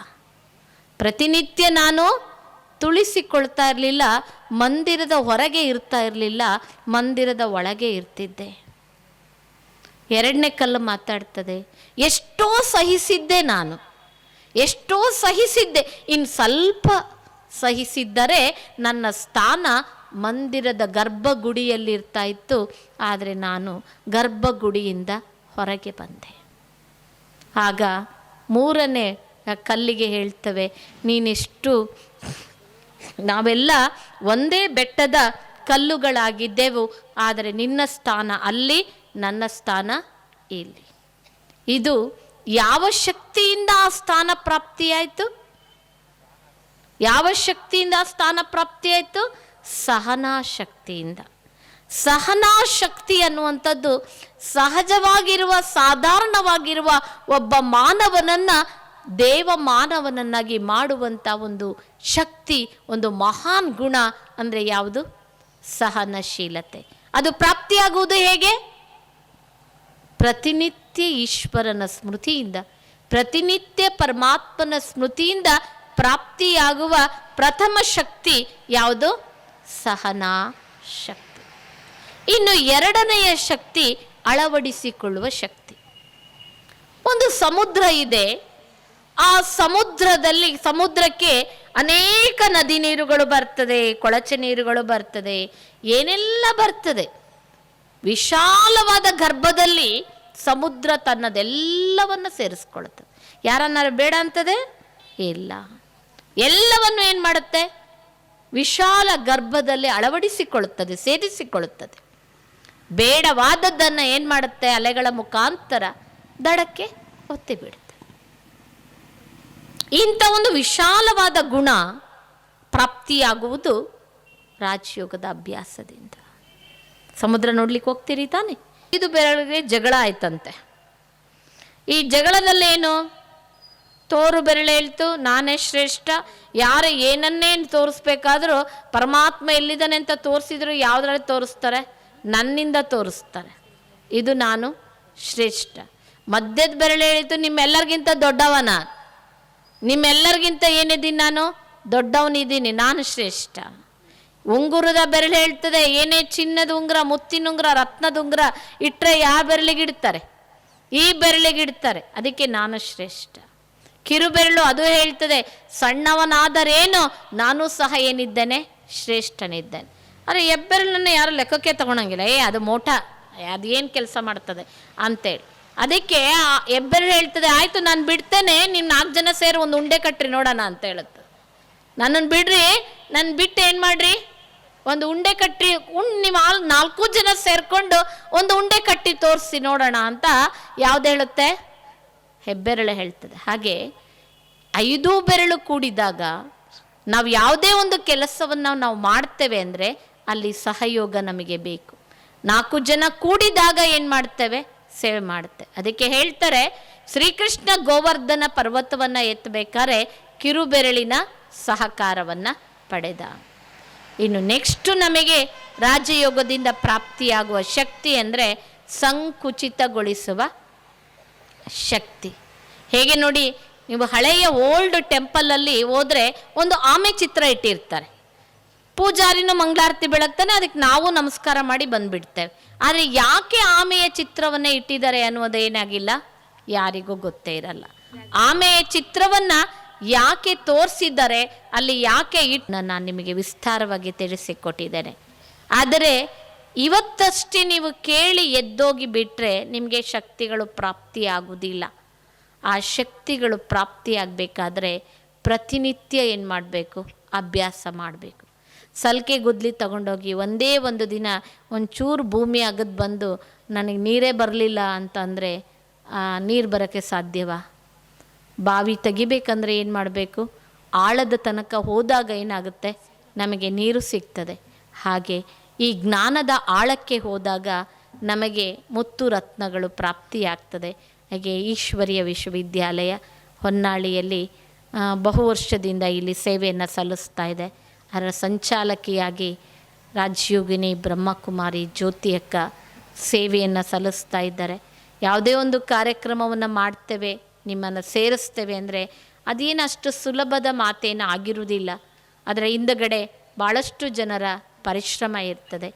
ಪ್ರತಿನಿತ್ಯ ನಾನು ತುಳಿಸಿಕೊಳ್ತಾ ಇರಲಿಲ್ಲ, ಮಂದಿರದ ಹೊರಗೆ ಇರ್ತಾ ಇರಲಿಲ್ಲ, ಮಂದಿರದ ಒಳಗೆ ಇರ್ತಿದ್ದೆ. ಎರಡನೇ ಕಲ್ಲು ಮಾತಾಡ್ತದೆ, ಎಷ್ಟೋ ಸಹಿಸಿದ್ದೆ ನಾನು, ಎಷ್ಟೋ ಸಹಿಸಿದ್ದೆ ಇನ್ನು ಸ್ವಲ್ಪ ಸಹಿಸಿದ್ದರೆ ನನ್ನ ಸ್ಥಾನ ಮಂದಿರದ ಗರ್ಭಗುಡಿಯಲ್ಲಿರ್ತಾ ಇತ್ತು, ಆದರೆ ನಾನು ಗರ್ಭಗುಡಿಯಿಂದ ಹೊರಗೆ ಬಂದೆ. ಆಗ ಮೂರನೇ ಕಲ್ಲಿಗೆ ಹೇಳ್ತವೆ, ನೀನೆಷ್ಟು ನಾವೆಲ್ಲ ಒಂದೇ ಬೆಟ್ಟದ ಕಲ್ಲುಗಳಾಗಿದ್ದೆವು, ಆದರೆ ನಿನ್ನ ಸ್ಥಾನ ಅಲ್ಲಿ, ನನ್ನ ಸ್ಥಾನ ಇಲ್ಲಿ. ಇದು ಯಾವ ಶಕ್ತಿಯಿಂದ ಆ ಸ್ಥಾನ ಪ್ರಾಪ್ತಿಯಾಯಿತು? ಯಾವ ಶಕ್ತಿಯಿಂದ ಸ್ಥಾನ ಪ್ರಾಪ್ತಿಯಾಯಿತು? ಸಹನಾ ಶಕ್ತಿಯಿಂದ. ಸಹನಾ ಶಕ್ತಿ ಅನ್ನುವಂಥದ್ದು ಸಹಜವಾಗಿರುವ, ಸಾಧಾರಣವಾಗಿರುವ ಒಬ್ಬ ಮಾನವನನ್ನ ದೇವ ಮಾನವನನ್ನಾಗಿ ಮಾಡುವಂಥ ಒಂದು ಶಕ್ತಿ, ಒಂದು ಮಹಾನ್ ಗುಣ ಅಂದರೆ ಯಾವುದು? ಸಹನಶೀಲತೆ. ಅದು ಪ್ರಾಪ್ತಿಯಾಗುವುದು ಹೇಗೆ? ಪ್ರತಿನಿತ್ಯ ಈಶ್ವರನ ಸ್ಮೃತಿಯಿಂದ, ಪ್ರತಿನಿತ್ಯ ಪರಮಾತ್ಮನ ಸ್ಮೃತಿಯಿಂದ ಪ್ರಾಪ್ತಿಯಾಗುವ ಪ್ರಥಮ ಶಕ್ತಿ ಯಾವುದು? ಸಹನಾ ಶಕ್ತಿ. ಇನ್ನು ಎರಡನೆಯ ಶಕ್ತಿ ಅಳವಡಿಸಿಕೊಳ್ಳುವ ಶಕ್ತಿ. ಒಂದು ಸಮುದ್ರ ಇದೆ. ಆ ಸಮುದ್ರದಲ್ಲಿ, ಸಮುದ್ರಕ್ಕೆ ಅನೇಕ ನದಿ ನೀರುಗಳು ಬರ್ತದೆ, ಕೊಳಚೆ ನೀರುಗಳು ಬರ್ತದೆ, ಏನೆಲ್ಲ ಬರ್ತದೆ. ವಿಶಾಲವಾದ ಗರ್ಭದಲ್ಲಿ ಸಮುದ್ರ ತನ್ನದೆಲ್ಲವನ್ನು ಸೇರಿಸ್ಕೊಳ್ತದೆ. ಯಾರನ್ನಾರು ಬೇಡ ಅಂತದೆ? ಇಲ್ಲ. ಎಲ್ಲವನ್ನು ಏನು ಮಾಡುತ್ತೆ? ವಿಶಾಲ ಗರ್ಭದಲ್ಲಿ ಅಳವಡಿಸಿಕೊಳ್ಳುತ್ತದೆ, ಸೇರಿಸಿಕೊಳ್ಳುತ್ತದೆ. ಬೇಡವಾದದ್ದನ್ನು ಏನು ಮಾಡುತ್ತೆ? ಅಲೆಗಳ ಮುಖಾಂತರ ದಡಕ್ಕೆ ಒತ್ತಿ ಬಿಡುತ್ತೆ. ಇಂಥ ಒಂದು ವಿಶಾಲವಾದ ಗುಣ ಪ್ರಾಪ್ತಿಯಾಗುವುದು ರಾಜಯೋಗದ ಅಭ್ಯಾಸದಿಂದ. ಸಮುದ್ರ ನೋಡ್ಲಿಕ್ಕೆ ಹೋಗ್ತೀರಿ ತಾನೆ? ಇದು ಬೆರಳಿಗೆ ಜಗಳ ಆಯ್ತಂತೆ. ಈ ಜಗಳದಲ್ಲೇನು? ತೋರು ಬೆರಳು ಹೇಳ್ತು ನಾನೇ ಶ್ರೇಷ್ಠ, ಯಾರು ಏನನ್ನೇನು ತೋರಿಸ್ಬೇಕಾದ್ರೂ ಪರಮಾತ್ಮ ಎಲ್ಲಿದ್ದಾನೆ ಅಂತ ತೋರಿಸಿದ್ರು ಯಾವುದ್ರಲ್ಲಿ ತೋರಿಸ್ತಾರೆ? ನನ್ನಿಂದ ತೋರಿಸ್ತಾರೆ. ಇದು ನಾನು ಶ್ರೇಷ್ಠ. ಮಧ್ಯದ ಬೆರಳು ಹೇಳಿತು ನಿಮ್ಮೆಲ್ಲರಿಗಿಂತ ದೊಡ್ಡವನ. ನಿಮ್ಮೆಲ್ಲರಿಗಿಂತ ಏನಿದ್ದೀನಿ ನಾನು? ದೊಡ್ಡವನಿದ್ದೀನಿ ನಾನು ಶ್ರೇಷ್ಠ. ಉಂಗುರದ ಬೆರಳು ಹೇಳ್ತದೆ, ಏನೇ ಚಿನ್ನದ ಉಂಗುರ, ಮುತ್ತಿನ ಉಂಗುರ, ರತ್ನದ ಉಂಗುರ ಇಟ್ಟರೆ ಯಾವ ಬೆರಳಿಗಿಡ್ತಾರೆ ಈ ಬೆರಳಿಗಿಡ್ತಾರೆ ಅದಕ್ಕೆ ನಾನು ಶ್ರೇಷ್ಠ. ಕಿರುಬೆರಳು ಅದು ಹೇಳ್ತದೆ, ಸಣ್ಣವನಾದರೇನು, ನಾನು ಸಹ ಏನಿದ್ದೇನೆ, ಶ್ರೇಷ್ಠನಿದ್ದೇನೆ. ಆದರೆ ಹೆಬ್ಬೆರಳನ್ನು ಯಾರು ಲೆಕ್ಕಕ್ಕೆ ತಗೊಳಂಗಿಲ್ಲ ಏ, ಅದು ಮೋಟ. ಅದೇನು ಕೆಲಸ ಮಾಡ್ತದೆ ಅಂತೇಳಿ. ಅದಕ್ಕೆ ಆ ಹೆಬ್ಬೆರಳು ಹೇಳ್ತದೆ, ಆಯಿತು, ನಾನು ಬಿಡ್ತೇನೆ. ನಿಮ್ಮ ನಾಲ್ಕು ಜನ ಸೇರಿ ಒಂದು ಉಂಡೆ ಕಟ್ಟ್ರಿ ನೋಡೋಣ ಅಂತ ಹೇಳುತ್ತೆ. ನನ್ನನ್ನು ಬಿಡ್ರಿ. ನನ್ನ ಬಿಟ್ಟು ಏನು ಮಾಡ್ರಿ? ಒಂದು ಉಂಡೆ ಕಟ್ಟಿ ಉಂಡ್ ನಿಮ್ಮ ಆಲ್ ನಾಲ್ಕು ಜನ ಸೇರಿಕೊಂಡು ಒಂದು ಉಂಡೆ ಕಟ್ಟಿ ತೋರಿಸಿ ನೋಡೋಣ ಅಂತ ಯಾವ್ದು ಹೇಳುತ್ತೆ? ಹೆಬ್ಬೆರಳು ಹೇಳ್ತದೆ. ಹಾಗೆ ಐದು ಬೆರಳು ಕೂಡಿದಾಗ ನಾವು ಯಾವುದೇ ಒಂದು ಕೆಲಸವನ್ನು ನಾವು ಮಾಡ್ತೇವೆ ಅಂದರೆ ಅಲ್ಲಿ ಸಹಯೋಗ ನಮಗೆ ಬೇಕು. ನಾಲ್ಕು ಜನ ಕೂಡಿದಾಗ ಏನು ಮಾಡ್ತೇವೆ? ಸೇವೆ ಮಾಡುತ್ತೆ. ಅದಕ್ಕೆ ಹೇಳ್ತಾರೆ, ಶ್ರೀಕೃಷ್ಣ ಗೋವರ್ಧನ ಪರ್ವತವನ್ನು ಎತ್ತಬೇಕಾದ್ರೆ ಕಿರುಬೆರಳಿನ ಸಹಕಾರವನ್ನು ಪಡೆದ. ಇನ್ನು ನೆಕ್ಸ್ಟ್ ನಮಗೆ ರಾಜಯೋಗದಿಂದ ಪ್ರಾಪ್ತಿಯಾಗುವ ಶಕ್ತಿ ಅಂದರೆ ಸಂಕುಚಿತಗೊಳಿಸುವ ಶಕ್ತಿ. ಹೇಗೆ ನೋಡಿ, ನೀವು ಹಳೆಯ ಓಲ್ಡ್ ಟೆಂಪಲಲ್ಲಿ ಹೋದರೆ ಒಂದು ಆಮೆ ಚಿತ್ರ ಇಟ್ಟಿರ್ತಾರೆ. ಪೂಜಾರಿನೂ ಮಂಗಳಾರತಿ ಬೆಳಗ್ತಾನೆ, ಅದಕ್ಕೆ ನಾವು ನಮಸ್ಕಾರ ಮಾಡಿ ಬಂದ್ಬಿಡ್ತೇವೆ ಆದರೆ ಯಾಕೆ ಆಮೆಯ ಚಿತ್ರವನ್ನೇ ಇಟ್ಟಿದ್ದಾರೆ ಅನ್ನೋದೇನಾಗಿಲ್ಲ ಯಾರಿಗೂ ಗೊತ್ತೇ ಇರಲ್ಲ. ಆಮೆಯ ಚಿತ್ರವನ್ನ ಯಾಕೆ ತೋರಿಸಿದ್ದಾರೆ, ಅಲ್ಲಿ ಯಾಕೆ ಇಟ್ ನಾನು ನಿಮಗೆ ವಿಸ್ತಾರವಾಗಿ ತಿಳಿಸಿಕೊಟ್ಟಿದ್ದೇನೆ. ಆದರೆ ಇವತ್ತಷ್ಟೇ ನೀವು ಕೇಳಿ ಎದ್ದೋಗಿ ಬಿಟ್ಟರೆ ನಿಮಗೆ ಶಕ್ತಿಗಳು ಪ್ರಾಪ್ತಿಯಾಗುವುದಿಲ್ಲ. ಆ ಶಕ್ತಿಗಳು ಪ್ರಾಪ್ತಿಯಾಗಬೇಕಾದ್ರೆ ಪ್ರತಿನಿತ್ಯ ಏನು ಮಾಡಬೇಕು ಅಭ್ಯಾಸ ಮಾಡಬೇಕು. ಸಲ್ಕೆ ಗುದ್ಲಿ ತಗೊಂಡೋಗಿ ಒಂದೇ ಒಂದು ದಿನ ಒಂಚೂರು ಭೂಮಿ ಅಗದು ಬಂದು ನನಗೆ ನೀರೇ ಬರಲಿಲ್ಲ ಅಂತಂದರೆ ನೀರು ಬರೋಕ್ಕೆ ಸಾಧ್ಯವಾ? ಬಾವಿ ತೆಗಿಬೇಕಂದ್ರೆ ಏನು ಮಾಡಬೇಕು? ಆಳದ ತನಕ ಹೋದಾಗ ಏನಾಗುತ್ತೆ? ನಮಗೆ ನೀರು ಸಿಗ್ತದೆ. ಹಾಗೆ ಈ ಜ್ಞಾನದ ಆಳಕ್ಕೆ ಹೋದಾಗ ನಮಗೆ ಮುತ್ತು ರತ್ನಗಳು ಪ್ರಾಪ್ತಿಯಾಗ್ತದೆ. ಹಾಗೆ ಈಶ್ವರಿಯ ವಿಶ್ವವಿದ್ಯಾಲಯ ಹೊನ್ನಾಳಿಯಲ್ಲಿ ಬಹು ವರ್ಷದಿಂದ ಇಲ್ಲಿ ಸೇವೆಯನ್ನು ಸಲ್ಲಿಸ್ತಾ ಇದೆ. ಅದರ ಸಂಚಾಲಕಿಯಾಗಿ ರಾಜ್ಯೋಗಿನಿ ಬ್ರಹ್ಮಕುಮಾರಿ ಜ್ಯೋತಿ ಅಕ್ಕ ಸೇವೆಯನ್ನು ಸಲ್ಲಿಸ್ತಾ ಇದ್ದಾರೆ. ಯಾವುದೇ ಒಂದು ಕಾರ್ಯಕ್ರಮವನ್ನು ಮಾಡ್ತೇವೆ, ನಿಮ್ಮನ್ನು ಸೇರಿಸ್ತೇವೆ ಅಂದರೆ ಅದೇನು ಅಷ್ಟು ಸುಲಭದ ಮಾತೇನು ಆಗಿರುವುದಿಲ್ಲ. ಅದರ ಹಿಂದಗಡೆ ಭಾಳಷ್ಟು ಜನರ ಪರಿಶ್ರಮ ಇರ್ತದೆ.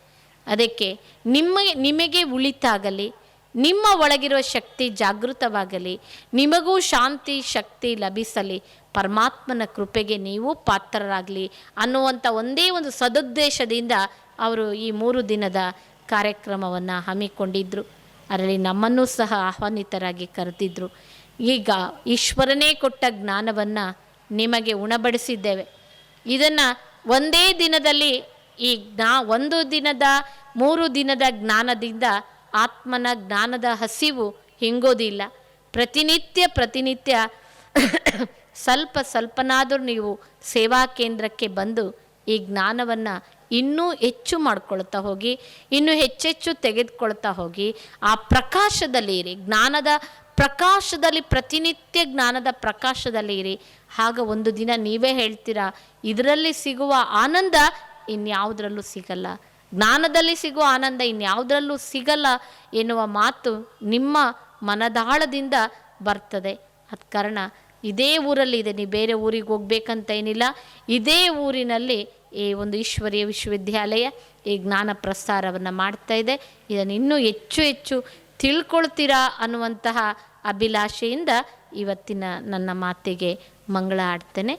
ಅದಕ್ಕೆ ನಿಮ್ಮ ನಿಮಗೆ ಉಳಿತಾಗಲಿ ನಿಮ್ಮ ಒಳಗಿರುವ ಶಕ್ತಿ ಜಾಗೃತವಾಗಲಿ, ನಿಮಗೂ ಶಾಂತಿ, ಶಕ್ತಿ ಲಭಿಸಲಿ. ಪರಮಾತ್ಮನ ಕೃಪೆಗೆ ನೀವು ಪಾತ್ರರಾಗಲಿ ಅನ್ನುವಂಥ ಒಂದೇ ಒಂದು ಸದುದ್ದೇಶದಿಂದ ಅವರು ಈ ಮೂರು ದಿನದ ಕಾರ್ಯಕ್ರಮವನ್ನು ಹಮ್ಮಿಕೊಂಡಿದ್ದರು ಅದರಲ್ಲಿ ನಮ್ಮನ್ನು ಸಹ ಆಹ್ವಾನಿತರಾಗಿ ಕರೆದಿದ್ದರು ಈಗ ಈಶ್ವರನೇ ಕೊಟ್ಟ ಜ್ಞಾನವನ್ನು ನಿಮಗೆ ಉಣಬಡಿಸಿದ್ದೇವೆ. ಇದನ್ನು ಒಂದೇ ದಿನದಲ್ಲಿ ಈ ಜ್ಞಾ, ಒಂದು ದಿನದ, ಮೂರು ದಿನದ ಜ್ಞಾನದಿಂದ ಆತ್ಮನ ಜ್ಞಾನದ ಹಸಿವು ಹಿಂಗೋದಿಲ್ಲ. ಪ್ರತಿನಿತ್ಯ ಪ್ರತಿನಿತ್ಯ ಸ್ವಲ್ಪ ಸ್ವಲ್ಪನಾದರೂ ನೀವು ಸೇವಾ ಕೇಂದ್ರಕ್ಕೆ ಬಂದು ಈ ಜ್ಞಾನವನ್ನು ಇನ್ನೂ ಹೆಚ್ಚು ಮಾಡ್ಕೊಳ್ತಾ ಹೋಗಿ, ಇನ್ನೂ ಹೆಚ್ಚೆಚ್ಚು ತೆಗೆದುಕೊಳ್ತಾ ಹೋಗಿ, ಆ ಪ್ರಕಾಶದಲ್ಲಿ ಇರಿ. ಜ್ಞಾನದ ಪ್ರಕಾಶದಲ್ಲಿ, ಪ್ರತಿನಿತ್ಯ ಜ್ಞಾನದ ಪ್ರಕಾಶದಲ್ಲಿ ಇರಿ. ಆಗ ಒಂದು ದಿನ ನೀವೇ ಹೇಳ್ತೀರಾ, ಇದರಲ್ಲಿ ಸಿಗುವ ಆನಂದ ಇನ್ಯಾವುದರಲ್ಲೂ ಸಿಗಲ್ಲ. ಜ್ಞಾನದಲ್ಲಿ ಸಿಗುವ ಆನಂದ ಇನ್ಯಾವುದರಲ್ಲೂ ಸಿಗಲ್ಲ ಎನ್ನುವ ಮಾತು ನಿಮ್ಮ ಮನದಾಳದಿಂದ ಬರ್ತದೆ. ಅದ ಕಾರಣ ಇದೇ ಊರಲ್ಲಿ ಇದೆ. ನೀವು ಬೇರೆ ಊರಿಗೆ ಹೋಗ್ಬೇಕಂತ ಏನಿಲ್ಲ ಇದೇ ಊರಿನಲ್ಲಿ ಈ ಒಂದು ಈಶ್ವರೀಯ ವಿಶ್ವವಿದ್ಯಾಲಯ ಈ ಜ್ಞಾನ ಪ್ರಸಾರವನ್ನು ಮಾಡ್ತಾ ಇದೆ. ಇದನ್ನು ಇನ್ನೂ ಹೆಚ್ಚು ಹೆಚ್ಚು ತಿಳ್ಕೊಳ್ತೀರಾ ಅನ್ನುವಂತಹ ಅಭಿಲಾಷೆಯಿಂದ ಇವತ್ತಿನ ನನ್ನ ಮಾತಿಗೆ ಮಂಗಳ ಆಡ್ತೇನೆ